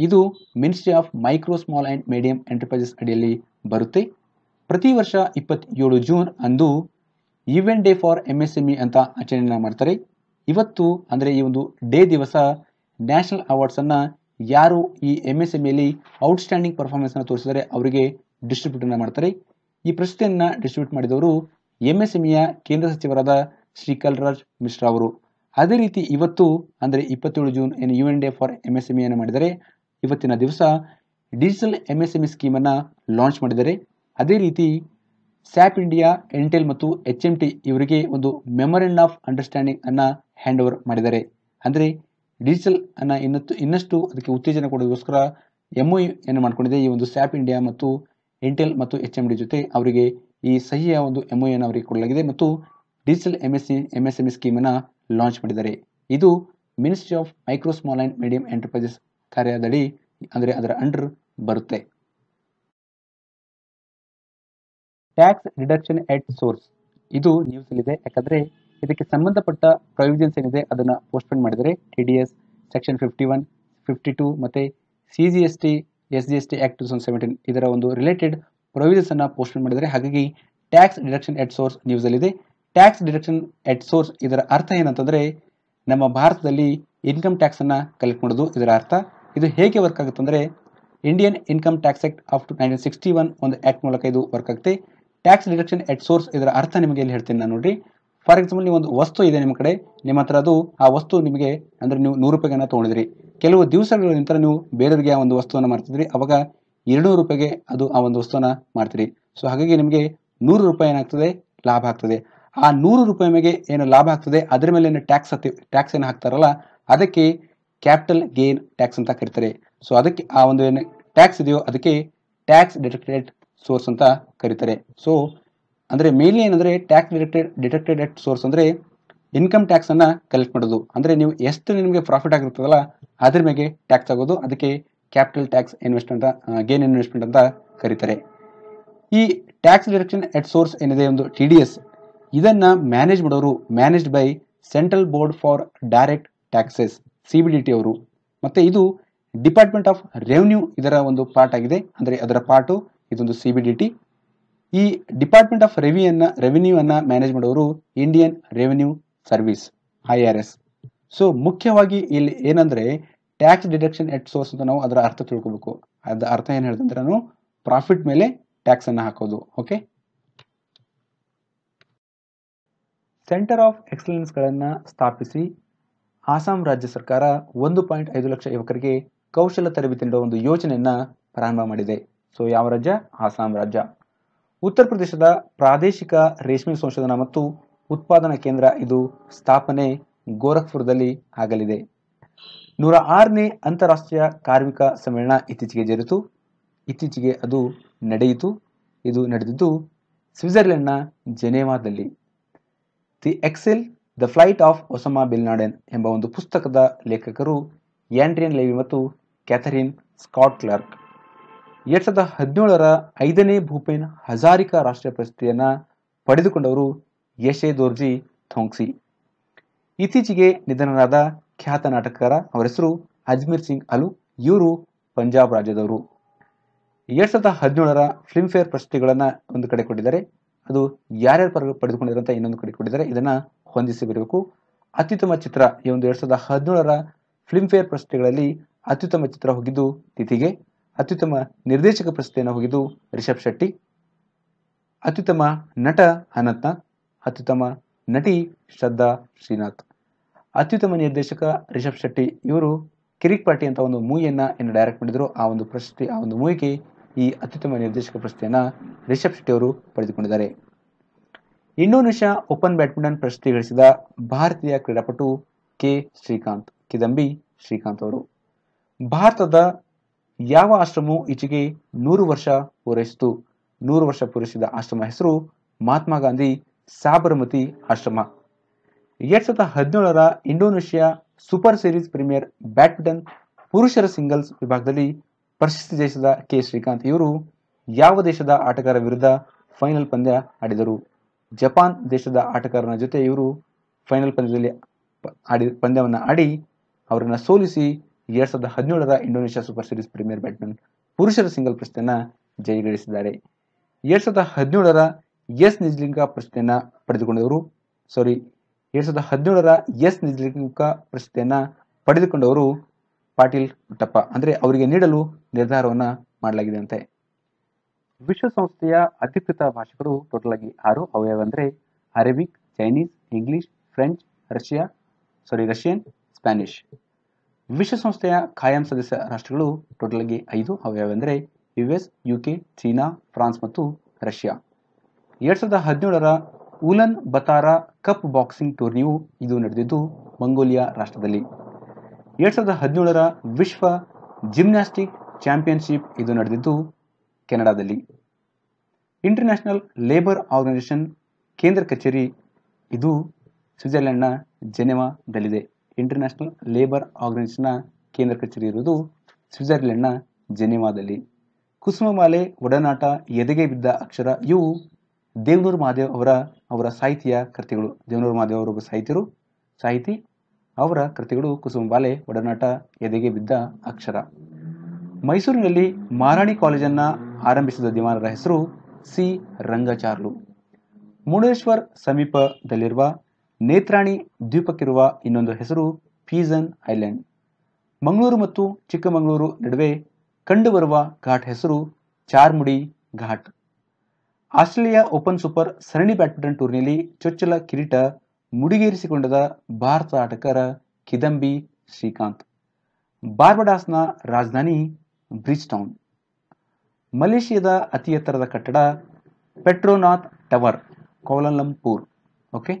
ಇದು ministry of micro small and medium enterprises ಅಡಿಯಲ್ಲಿ ಬರುತ್ತೆ. ಪ್ರತಿ ವರ್ಷ ಇಪ್ಪತ್ತೇಳು ಜೂನ್ ಅಂದು event day for M S M E ಅಂತ ಆಚರಣೆ ಮಾಡ್ತಾರೆ. ಇವತ್ತು ಅಂದರೆ ಈ ಒಂದು ಡೇ ದಿವಸ ನ್ಯಾಷನಲ್ ಅವಾರ್ಡ್ಸನ್ನು ಯಾರು ಈ ಎಂ ಎಸ್ ಎಂಇಲಿ ಔಟ್ಸ್ಟ್ಯಾಂಡಿಂಗ್ ಪರ್ಫಾರ್ಮೆನ್ಸನ್ನು ತೋರಿಸಿದರೆ ಅವರಿಗೆ ಡಿಸ್ಟ್ರಿಬ್ಯೂಟನ್ನು ಮಾಡ್ತಾರೆ. ಈ ಪ್ರಶಸ್ತಿಯನ್ನು ಡಿಸ್ಟ್ರಿಬ್ಯೂಟ್ ಮಾಡಿದವರು ಎಂ ಎಸ್ ಎಂಇಯ ಕೇಂದ್ರ ಸಚಿವರಾದ ಶ್ರೀ ಕಲ್ರಾಜ್ ಮಿಶ್ರಾ ಅವರು. ಅದೇ ರೀತಿ ಇವತ್ತು, ಅಂದರೆ ಇಪ್ಪತ್ತೇಳು ಜೂನ್, ಏನು U N day for M S ಎಂಇಯನ್ನು ಮಾಡಿದರೆ, ಇವತ್ತಿನ ದಿವಸ digital M S M E ಸ್ಕೀಮನ್ನು launch ಮಾಡಿದ್ದಾರೆ ಅದೇ ರೀತಿ ಸ್ಯಾಪ್ ಇಂಡಿಯಾ ಎಂಟೆಲ್ ಮತ್ತು ಎಚ್ ಎಂ ಟಿ ಇವರಿಗೆ ಒಂದು ಮೆಮೊರೆಂಡ್ ಆಫ್ ಅಂಡರ್ಸ್ಟ್ಯಾಂಡಿಂಗ್ ಅನ್ನು ಹ್ಯಾಂಡ್ ಓವರ್ ಮಾಡಿದ್ದಾರೆ ಅಂದರೆ ಡಿಜಿಟಲ್ ಅನ್ನು ಇನ್ನತ್ತು, ಇನ್ನಷ್ಟು ಅದಕ್ಕೆ ಉತ್ತೇಜನ ಕೊಡೋದಕ್ಕೋಸ್ಕರ ಎಂ ಏನು ಮಾಡ್ಕೊಂಡಿದೆ ಈ ಒಂದು ಸ್ಯಾಪ್ ಇಂಡಿಯಾ ಮತ್ತು ಎಂಟೆಲ್ ಮತ್ತು ಎಚ್ ಎಂ ಡಿ ಜೊತೆ ಅವರಿಗೆ ಈ ಸಹಿಯ ಒಂದು ಎಂ ಅನ್ನು ಅವರಿಗೆ ಕೊಡಲಾಗಿದೆ. ಮತ್ತು ಡಿಜಿಟಲ್ ಎಂಎಸ್ಇ ಎಂಎಸ್ಎಂಇ ಸ್ಕೀಮನ್ನು ಲಾಂಚ್ ಮಾಡಿದ್ದಾರೆ. ಇದು ministry of micro small and medium enterprises ಕಾರ್ಯದಡಿ, ಅಂದರೆ ಅದರ ಅಂಡರ್ ಬರುತ್ತೆ. ಟ್ಯಾಕ್ಸ್ ರಿಡಕ್ಷನ್ ಎಟ್ ಸೋರ್ಸ್ ಇದು ನ್ಯೂಸ್ ಇದೆ ಯಾಕಂದ್ರೆ ಇದಕ್ಕೆ ಸಂಬಂಧಪಟ್ಟ ಪ್ರೊವಿಷನ್ಸ್ ಏನಿದೆ, ಅದನ್ನ ಪೋಸ್ಟ್ಪೋನ್ ಮಾಡಿದರೆ T D S section fifty one fifty two ಮತ್ತೆ C G S T S G S T act two thousand seventeen ಇದರ ಒಂದು ರಿಲೇಟೆಡ್ ಪ್ರೊವಿಷನ್ಸ್ ಅನ್ನ ಪೋಸ್ಟ್ಪೋನ್ ಮಾಡಿದರೆ ಹಾಗಾಗಿ tax deduction at source news ಅಲ್ಲಿದೆ. ಟ್ಯಾಕ್ಸ್ ಡಿಡಕ್ಷನ್ ಎಟ್ ಸೋರ್ಸ್ ಇದರ ಅರ್ಥ ಏನಂತಂದ್ರೆ ನಮ್ಮ ಭಾರತದಲ್ಲಿ ಇನ್ಕಮ್ ಟ್ಯಾಕ್ಸನ್ನು ಕಲೆಕ್ಟ್ ಮಾಡೋದು ಇದರ ಅರ್ಥ. ಇದು ಹೇಗೆ ವರ್ಕ್ ಆಗುತ್ತೆ ಅಂದ್ರೆ Indian income tax act of two nineteen sixty one ಒಂದು ಆಕ್ಟ್ ಮೂಲಕ ಇದು ವರ್ಕ್ ಆಗುತ್ತೆ. ಟ್ಯಾಕ್ಸ್ ಡಿಡಕ್ಷನ್ ಎಟ್ ಸೋರ್ಸ್ ಇದರ ಅರ್ಥ ನಿಮಗೆ ಇಲ್ಲಿ ಹೇಳ್ತೀನಿ ನಾನು ನೋಡ್ರಿ. ಫಾರ್ ಎಕ್ಸಾಂಪಲ್ ನೀವು ಒಂದು ವಸ್ತು ಇದೆ ನಿಮ್ಮ ಕಡೆ, ನಿಮ್ಮ ಹತ್ರ ಅದು, ಆ ವಸ್ತು ನಿಮಗೆ ಅಂದ್ರೆ ನೀವು ನೂರು ರೂಪಾಯಿಗನ್ನ ತೊಗೊಂಡಿದ್ರಿ. ಕೆಲವು ದಿವಸಗಳ ನಂತರ ನೀವು ಬೇರೆಯವರಿಗೆ ಆ ಒಂದು ವಸ್ತುವನ್ನು ಮಾಡ್ತಿದ್ರಿ ಅವಾಗ ಎರಡುನೂರು ರೂಪಾಯಿಗೆ ಅದು ಆ ಒಂದು ವಸ್ತುವನ್ನು ಮಾಡ್ತೀರಿ ಸೊ ಹಾಗಾಗಿ ನಿಮಗೆ ನೂರು ರೂಪಾಯಿ ಏನಾಗ್ತದೆ? ಲಾಭ ಆಗ್ತದೆ. ಆ ನೂರು ರೂಪಾಯಿ ಮೇಲೆ ಏನು ಲಾಭ ಆಗ್ತದೆ, ಅದರ ಮೇಲೆ ಏನು ಟ್ಯಾಕ್ಸ್ ಟ್ಯಾಕ್ಸ್ ಏನು ಹಾಕ್ತಾರಲ್ಲ, ಅದಕ್ಕೆ ಕ್ಯಾಪಿಟಲ್ ಗೇನ್ ಟ್ಯಾಕ್ಸ್ ಅಂತ ಕರೀತಾರೆ. ಸೊ ಅದಕ್ಕೆ ಆ ಒಂದು ಏನು ಟ್ಯಾಕ್ಸ್ ಇದೆಯೋ, ಅದಕ್ಕೆ ಟ್ಯಾಕ್ಸ್ ಡಿಟೆಕ್ಟೆಡ್ ಸೋರ್ಸ್ ಅಂತ ಕರೀತಾರೆ. ಸೊ ಅಂದರೆ ಮೇನ್ಲಿ ಏನಂದರೆ tax detected detected at source ಅಂದರೆ ಇನ್ಕಮ್ ಟ್ಯಾಕ್ಸ್ ಅನ್ನ ಕಲೆಕ್ಟ್ ಮಾಡೋದು. ಅಂದರೆ ನೀವು ಎಷ್ಟು ನಿಮಗೆ ಪ್ರಾಫಿಟ್ ಆಗಿರ್ತದಲ್ಲ, ಅದ್ರ ಮೇಲೆ ಟ್ಯಾಕ್ಸ್ ಆಗೋದು, ಅದಕ್ಕೆ capital tax investment gain investment ಅಂತ ಕರೀತಾರೆ. ಈ ಟ್ಯಾಕ್ಸ್ ಡಿಡಕ್ಷನ್ ಎಟ್ ಸೋರ್ಸ್ ಏನಿದೆ ಒಂದು ಟಿ ಡಿ ಎಸ್ ಇದನ್ನ ಮ್ಯಾನೇಜ್ ಮಾಡೋರು managed by central board for direct taxes C B D T ಅವರು. ಮತ್ತೆ ಇದು ಡಿಪಾರ್ಟ್ಮೆಂಟ್ ಆಫ್ ರೆವಿನ್ಯೂ ಇದರ ಒಂದು ಪಾರ್ಟ್ ಆಗಿದೆ. ಅಂದ್ರೆ ಅದರ ಪಾರ್ಟು ಇದೊಂದು ಸಿ ಬಿ ಡಿ ಟಿ ಈ ಡಿಪಾರ್ಟ್ಮೆಂಟ್ ಆಫ್ ರೆವಿಯನ್ನು ರೆವಿನ್ಯೂ ಅನ್ನ ಮ್ಯಾನೇಜ್ ಮಾಡೋರು Indian revenue service I R S so ಮುಖ್ಯವಾಗಿ ಇಲ್ಲಿ ಏನಂದ್ರೆ ಟ್ಯಾಕ್ಸ್ ಡಿಡಕ್ಷನ್ ಎಟ್ ಸೋರ್ಸ್ ಅಂತ ನಾವು ಅದರ ಅರ್ಥ ತಿಳ್ಕೊಬೇಕು. ಅದರ ಅರ್ಥ ಏನ್ ಹೇಳ್ತಂದ್ರೆ ನಾನು ಪ್ರಾಫಿಟ್ ಮೇಲೆ ಟ್ಯಾಕ್ಸ್ ಅನ್ನ ಹಾಕೋದು ಓಕೆ ಸೆಂಟರ್ ಆಫ್ ಎಕ್ಸಲೆನ್ಸ್ಗಳನ್ನು ಸ್ಥಾಪಿಸಿ ಆಸಾಂ ರಾಜ್ಯ ಸರ್ಕಾರ ಒಂದು ಪಾಯಿಂಟ್ ಐದು ಲಕ್ಷ ಯುವಕರಿಗೆ ಕೌಶಲ ತರಬೇತಿ ನೀಡುವ ಒಂದು ಯೋಜನೆಯನ್ನು ಪ್ರಾರಂಭ ಮಾಡಿದೆ. ಸೊ ಯಾವ ರಾಜ್ಯ? ಆಸಾಂ ರಾಜ್ಯ. ಉತ್ತರ ಪ್ರದೇಶದ ಪ್ರಾದೇಶಿಕ ರೇಷ್ಮೆ ಸಂಶೋಧನಾ ಮತ್ತು ಉತ್ಪಾದನಾ ಕೇಂದ್ರ ಇದು ಸ್ಥಾಪನೆ ಗೋರಖ್ಪುರದಲ್ಲಿ ಆಗಲಿದೆ. ನೂರ ಆರನೇ ಅಂತಾರಾಷ್ಟ್ರೀಯ ಕಾರ್ಮಿಕ ಸಮ್ಮೇಳನ ಇತ್ತೀಚೆಗೆ ಜರಿತು. ಇತ್ತೀಚೆಗೆ ಅದು ನಡೆಯಿತು. ಇದು ನಡೆದಿದ್ದು ಸ್ವಿಟ್ಜರ್ಲೆಂಡ್ನ ಜೆನೇವಾದಲ್ಲಿ. The exile the flight of Osama bin Laden ಎಂಬ ಒಂದು ಪುಸ್ತಕದ ಲೇಖಕರು ಆಂಡ್ರಿಯನ್ ಲೇವಿ ಮತ್ತು ಕ್ಯಾಥರಿನ್ ಸ್ಕಾಟ್ ಕ್ಲಾರ್ಕ್ ಎರಡ್ ಸಾವಿರದ ಹದಿನೇಳರ ಐದನೇ ಭೂಪೇನ್ ಹಜಾರಿಕಾ ರಾಷ್ಟ್ರೀಯ ಪ್ರಶಸ್ತಿಯನ್ನು ಪಡೆದುಕೊಂಡವರು ಯಶೆ ದೋರ್ಜಿ ಥೋಂಗ್ಸಿ. ಇತ್ತೀಚೆಗೆ ನಿಧನರಾದ ಖ್ಯಾತ ನಾಟಕಕಾರ ಅವರ ಹೆಸರು ಅಜ್ಮೀರ್ ಸಿಂಗ್ ಅಲು, ಇವರು ಪಂಜಾಬ್ ರಾಜ್ಯದವರು. ಎರಡ್ ಸಾವಿರದ ಹದಿನೇಳರ ಫಿಲ್ಮ್ಫೇರ್ ಪ್ರಶಸ್ತಿಗಳನ್ನು ಒಂದು ಕಡೆ ಕೊಟ್ಟಿದ್ದಾರೆ. ಅದು ಯಾರ್ಯಾರು ಪರ ಪಡೆದುಕೊಂಡಿದ್ದಾರೆ ಅಂತ ಇನ್ನೊಂದು ಕಡೆ ಕೊಟ್ಟಿದ್ದಾರೆ. ಇದನ್ನ ಹೊಂದಿಸಿ ಬರಬೇಕು ಅತ್ಯುತ್ತಮ ಚಿತ್ರ ಈ ಒಂದು ಎರಡ್ ಸಾವಿರದ ಹದಿನೇಳರ ಫಿಲ್ಮ್ಫೇರ್ ಪ್ರಶಸ್ತಿಗಳಲ್ಲಿ ಅತ್ಯುತ್ತಮ ಚಿತ್ರ ಹೋಗಿದ್ದು ತಿಥಿಗೆ, ಅತ್ಯುತ್ತಮ ನಿರ್ದೇಶಕ ಪ್ರಶಸ್ತಿಯನ್ನು ಹೋಗಿದ್ದು ರಿಷಬ್ ಶೆಟ್ಟಿ, ಅತ್ಯುತ್ತಮ ನಟ ಅನಂತ್ನ ಅತ್ಯುತ್ತಮ ನಟಿ ಶ್ರದ್ಧಾ ಶ್ರೀನಾಥ್. ಅತ್ಯುತ್ತಮ ನಿರ್ದೇಶಕ ರಿಷಬ್ ಶೆಟ್ಟಿ ಇವರು ಕಿರಿಕ್ ಪಾರ್ಟಿ ಅಂತ ಒಂದು ಮೂವಿಯನ್ನ ಏನು ಡೈರೆಕ್ಟ್ ಮಾಡಿದ್ರು. ಆ ಒಂದು ಪ್ರಶಸ್ತಿ, ಆ ಒಂದು ಮೂವಿಗೆ ಈ ಅತ್ಯುತ್ತಮ ನಿರ್ದೇಶಕ ಪ್ರಶಸ್ತಿಯನ್ನು ರಿಷಬ್ ಶೆಟ್ಟಿ ಅವರು ಪಡೆದುಕೊಂಡಿದ್ದಾರೆ. ಇಂಡೋನೇಷ್ಯಾ ಓಪನ್ ಬ್ಯಾಡ್ಮಿಂಟನ್ ಪ್ರಶಸ್ತಿ ಗಳಿಸಿದ ಭಾರತೀಯ ಕ್ರೀಡಾಪಟು ಕೆ ಶ್ರೀಕಾಂತ್, ಕಿದಂಬಿ ಶ್ರೀಕಾಂತ್ ಅವರು. ಭಾರತದ ಯಾವ ಆಶ್ರಮವು ಈಚೆಗೆ ನೂರು ವರ್ಷ ಪೂರೈಸಿತು? ನೂರು ವರ್ಷ ಪೂರೈಸಿದ ಆಶ್ರಮ ಹೆಸರು ಮಹಾತ್ಮ ಗಾಂಧಿ ಸಾಬರಮತಿ ಆಶ್ರಮ. ಎರಡ್ ಸಾವಿರದ ಹದಿನೇಳರ Indonesia super series premier badminton ಪುರುಷರ ಸಿಂಗಲ್ಸ್ ವಿಭಾಗದಲ್ಲಿ ಪ್ರಶಸ್ತಿ ಜಯಿಸಿದ ಕೆ. ಶ್ರೀಕಾಂತ್ ಇವರು ಯಾವ ದೇಶದ ಆಟಗಾರ ವಿರುದ್ಧ ಫೈನಲ್ ಪಂದ್ಯ ಆಡಿದರು? ಜಪಾನ್ ದೇಶದ ಆಟಗಾರನ ಜೊತೆ ಇವರು ಫೈನಲ್ ಪಂದ್ಯದಲ್ಲಿ ಆಡಿ, ಪಂದ್ಯವನ್ನು ಆಡಿ ಅವರನ್ನು ಸೋಲಿಸಿ ಎರಡ್ ಸಾವಿರದ ಹದಿನೇಳರ Indonesia super series premier badminton ಪುರುಷರ ಸಿಂಗಲ್ ಪ್ರಶಸ್ತಿಯನ್ನ ಜಯಗಳಿಸಿದ್ದಾರೆ. ಎರಡ್ ಸಾವಿರದ ಹದಿನೇಳರ ಎಸ್ ನಿಜಲಿಂಗ ಪ್ರಶಸ್ತಿಯನ್ನು ಪಡೆದುಕೊಂಡವರು ಸಾರಿ ಎರಡ್ ಸಾವಿರದ ಹದಿನೇಳರ ಎಸ್ ನಿಜಲಿಂಗ ಪ್ರಶಸ್ತಿಯನ್ನು ಪಡೆದುಕೊಂಡವರು ಪಾಟೀಲ್ ಪುಟ್ಟಪ್ಪ ಅಂದ್ರೆ ಅವರಿಗೆ ನೀಡಲು ನಿರ್ಧಾರವನ್ನ ಮಾಡಲಾಗಿದೆ ಅಂತೆ. ವಿಶ್ವಸಂಸ್ಥೆಯ ಅಧಿಕೃತ ಭಾಷೆಗಳು ಟೋಟಲ್ ಆಗಿ ಆರು. ಅವು ಯಾವಂದ್ರೆ Arabic, Chinese, English, French, Russia sorry Russian, Spanish. ವಿಶ್ವಸಂಸ್ಥೆಯ ಖಾಯಂ ಸದಸ್ಯ ರಾಷ್ಟ್ರಗಳು ಟೋಟಲ್ ಆಗಿ ಐದು. ಅವು ಯಾವೆಂದರೆ U S UK, China, France ಮತ್ತು ರಷ್ಯಾ. ಎರಡ್ ಸಾವಿರದ ಹದಿನೇಳರ ಉಲನ್ ಬತಾರಾ ಕಪ್ ಬಾಕ್ಸಿಂಗ್ ಟೂರ್ನಿಯು ಇದು ನಡೆದಿದ್ದು ಮಂಗೋಲಿಯಾ ರಾಷ್ಟ್ರದಲ್ಲಿ. ಎರಡ್ ಸಾವಿರದ ಹದಿನೇಳರ ವಿಶ್ವ ಜಿಮ್ನಾಸ್ಟಿಕ್ ಚಾಂಪಿಯನ್ಶಿಪ್ ಇದು ನಡೆದಿದ್ದು ಕೆನಡಾದಲ್ಲಿ. ಇಂಟರ್ನ್ಯಾಷನಲ್ ಲೇಬರ್ ಆರ್ಗನೈಸೇಷನ್ ಕೇಂದ್ರ ಕಚೇರಿ ಇದು ಸ್ವಿಟ್ಜರ್ಲೆಂಡ್ನ ಜೆನೆವಾದಲ್ಲಿದೆ. ಇಂಟರ್ನ್ಯಾಷನಲ್ ಲೇಬರ್ ಆರ್ಗನೈಸೇಷನ್ನ ಕೇಂದ್ರ ಕಚೇರಿ ಇರುವುದು ಸ್ವಿಟ್ಜರ್ಲೆಂಡ್ನ ಜೆನೆವಾದಲ್ಲಿ. ಕುಸುಮಮಾಲೆ, ಒಡನಾಟ, ಎದೆಗೆ ಬಿದ್ದ ಅಕ್ಷರ ಇವು ದೇವನೂರು ಮಹಾದೇವ್ ಅವರ ಅವರ ಸಾಹಿತ್ಯ ಕೃತಿಗಳು. ದೇವನೂರು ಮಹಾದೇವ್ ಅವರೊಬ್ಬ ಸಾಹಿತ್ಯರು, ಸಾಹಿತಿ ಅವರ ಕೃತಿಗಳು ಕುಸುಮಬಾಲೆ ಒಡನಾಟ, ಎದೆಗೆ ಬಿದ್ದ ಅಕ್ಷರ. ಮೈಸೂರಿನಲ್ಲಿ ಮಾರಾಣಿ ಕಾಲೇಜನ್ನ ಆರಂಭಿಸಿದ ದಿವಾನರ ಹೆಸರು ಸಿ. ರಂಗಚಾರ್ಲು. ಮುರುಡೇಶ್ವರ್ ಸಮೀಪದಲ್ಲಿರುವ ನೇತ್ರಾಣಿ ದ್ವೀಪಕ್ಕಿರುವ ಇನ್ನೊಂದು ಹೆಸರು ಫೀಸನ್ ಐಲ್ಯಾಂಡ್. ಮಂಗಳೂರು ಮತ್ತು ಚಿಕ್ಕಮಗಳೂರು ನಡುವೆ ಕಂಡುಬರುವ ಘಾಟ್ ಹೆಸರು Charmudi ghat. Australia open super ಸರಣಿ ಬ್ಯಾಡ್ಮಿಂಟನ್ ಟೂರ್ನಿಯಲ್ಲಿ ಚೊಚ್ಚಲ ಕಿರೀಟ ಮುಡಿಗೇರಿಸಿಕೊಂಡದ ಭಾರತ ಆಟಗಾರ ಕಿದಂಬಿ ಶ್ರೀಕಾಂತ್. ಬಾರ್ಬಡಾಸ್ನ ರಾಜಧಾನಿ ಬ್ರಿಜ್ ಟೌನ್ ಮಲೇಷಿಯಾದ ಅತಿ ಎತ್ತರದ ಕಟ್ಟಡ Petronas tower Kuala Lumpur okay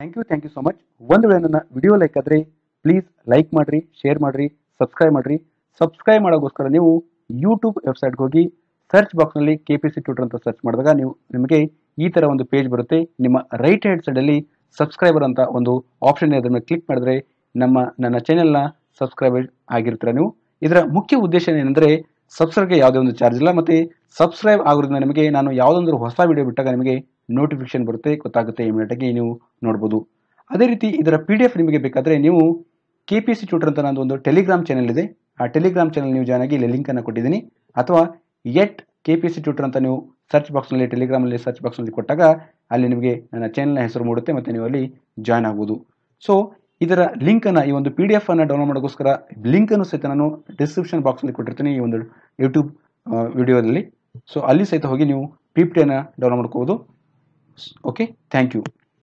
thank you thank you so much ಒಂದು ವೇಳೆ ನನ್ನ ವಿಡಿಯೋ ಲೈಕ್ ಆದರೆ ಪ್ಲೀಸ್ ಲೈಕ್ ಮಾಡಿರಿ ಶೇರ್ ಮಾಡಿರಿ ಸಬ್ಸ್ಕ್ರೈಬ್ ಮಾಡಿರಿ. ಸಬ್ಸ್ಕ್ರೈಬ್ ಮಾಡೋಕ್ಕೋಸ್ಕರ ನೀವು ಯೂಟ್ಯೂಬ್ ವೆಬ್ಸೈಟ್ಗೆ ಹೋಗಿ ಸರ್ಚ್ ಬಾಕ್ಸ್ನಲ್ಲಿ ಕೆ ಪಿ ಸಿ ಟ್ಯೂಟರ್ ಅಂತ ಸರ್ಚ್ ಮಾಡಿದಾಗ ನೀವು ನಿಮಗೆ ಈ ಥರ ಒಂದು ಪೇಜ್ ಬರುತ್ತೆ. ನಿಮ್ಮ ರೈಟ್ ಹ್ಯಾಂಡ್ ಸೈಡಲ್ಲಿ ಸಬ್ಸ್ಕ್ರೈಬರ್ ಅಂತ ಒಂದು ಆಪ್ಷನ್ ಇದೆ. ಅದನ್ನು ಕ್ಲಿಕ್ ಮಾಡಿದ್ರೆ ನಮ್ಮ, ನನ್ನ ಚಾನೆಲ್ನ ಸಬ್ಸ್ಕ್ರೈಬರ್ ಆಗಿರ್ತೀರ ನೀವು. ಇದರ ಮುಖ್ಯ ಉದ್ದೇಶ ಏನಂದರೆ ಸಬ್ಸ್ಕ್ರೈಬ್ಗೆ ಯಾವುದೇ ಒಂದು ಚಾರ್ಜ್ ಇಲ್ಲ. ಮತ್ತು ಸಬ್ಸ್ಕ್ರೈಬ್ ಆಗೋದ್ರಿಂದ ನಿಮಗೆ ನಾನು ಯಾವುದೊಂದು ಹೊಸ ವಿಡಿಯೋ ಬಿಟ್ಟಾಗ ನಿಮಗೆ ನೋಟಿಫಿಕೇಶನ್ ಬರುತ್ತೆ, ಗೊತ್ತಾಗುತ್ತೆ ಇಮಿಡಿಯೇಟಾಗಿ ನೀವು ನೋಡ್ಬೋದು. ಅದೇ ರೀತಿ ಇದರ ಪಿ ಡಿ ಎಫ್ ನಿಮಗೆ ಬೇಕಾದರೆ ನೀವು ಕೆ ಪಿ ಸಿ ಟ್ಯೂಟರ್ ಅಂತ ನಂದು ಒಂದು ಟೆಲಿಗ್ರಾಮ್ ಚಾನೆಲ್ ಇದೆ. ಆ ಟೆಲಿಗ್ರಾಮ್ ಚಾನೆಲ್ ನೀವು ಜಾಯ್ನ್ ಆಗಿ ಇಲ್ಲಿ ಲಿಂಕನ್ನು ಕೊಟ್ಟಿದ್ದೀನಿ. ಅಥವಾ at K P C tutor ಅಂತ ನೀವು ಸರ್ಚ್ ಬಾಕ್ಸ್ನಲ್ಲಿ ಟೆಲಿಗ್ರಾಮಲ್ಲಿ ಸರ್ಚ್ ಬಾಕ್ಸ್ನಲ್ಲಿ ಕೊಟ್ಟಾಗ ಅಲ್ಲಿ ನಿಮಗೆ ನನ್ನ ಚಾನಲ್ನ ಹೆಸರು ಮೂಡುತ್ತೆ ಮತ್ತು ನೀವು ಅಲ್ಲಿ ಜಾಯ್ನ್ ಆಗ್ಬೋದು. ಸೊ ಇದರ ಲಿಂಕನ್ನು ಈ ಒಂದು ಪಿ ಡಿ ಎಫನ್ನು ಡೌನ್ಲೋಡ್ ಮಾಡೋಕ್ಕೋಸ್ಕರ ಲಿಂಕನ್ನು ಸಹಿತ ನಾನು ಡಿಸ್ಕ್ರಿಪ್ಷನ್ ಬಾಕ್ಸ್ನಲ್ಲಿ ಕೊಟ್ಟಿರ್ತೀನಿ ಈ ಒಂದು ಯೂಟ್ಯೂಬ್ ವಿಡಿಯೋದಲ್ಲಿ ಸೊ ಅಲ್ಲಿ ಸಹಿತ ಹೋಗಿ ನೀವು ಪಿ ಪಿ ಟಿಯನ್ನು ಡೌನ್ಲೋಡ್ ಮಾಡ್ಕೋಬೋದು. Okay thank you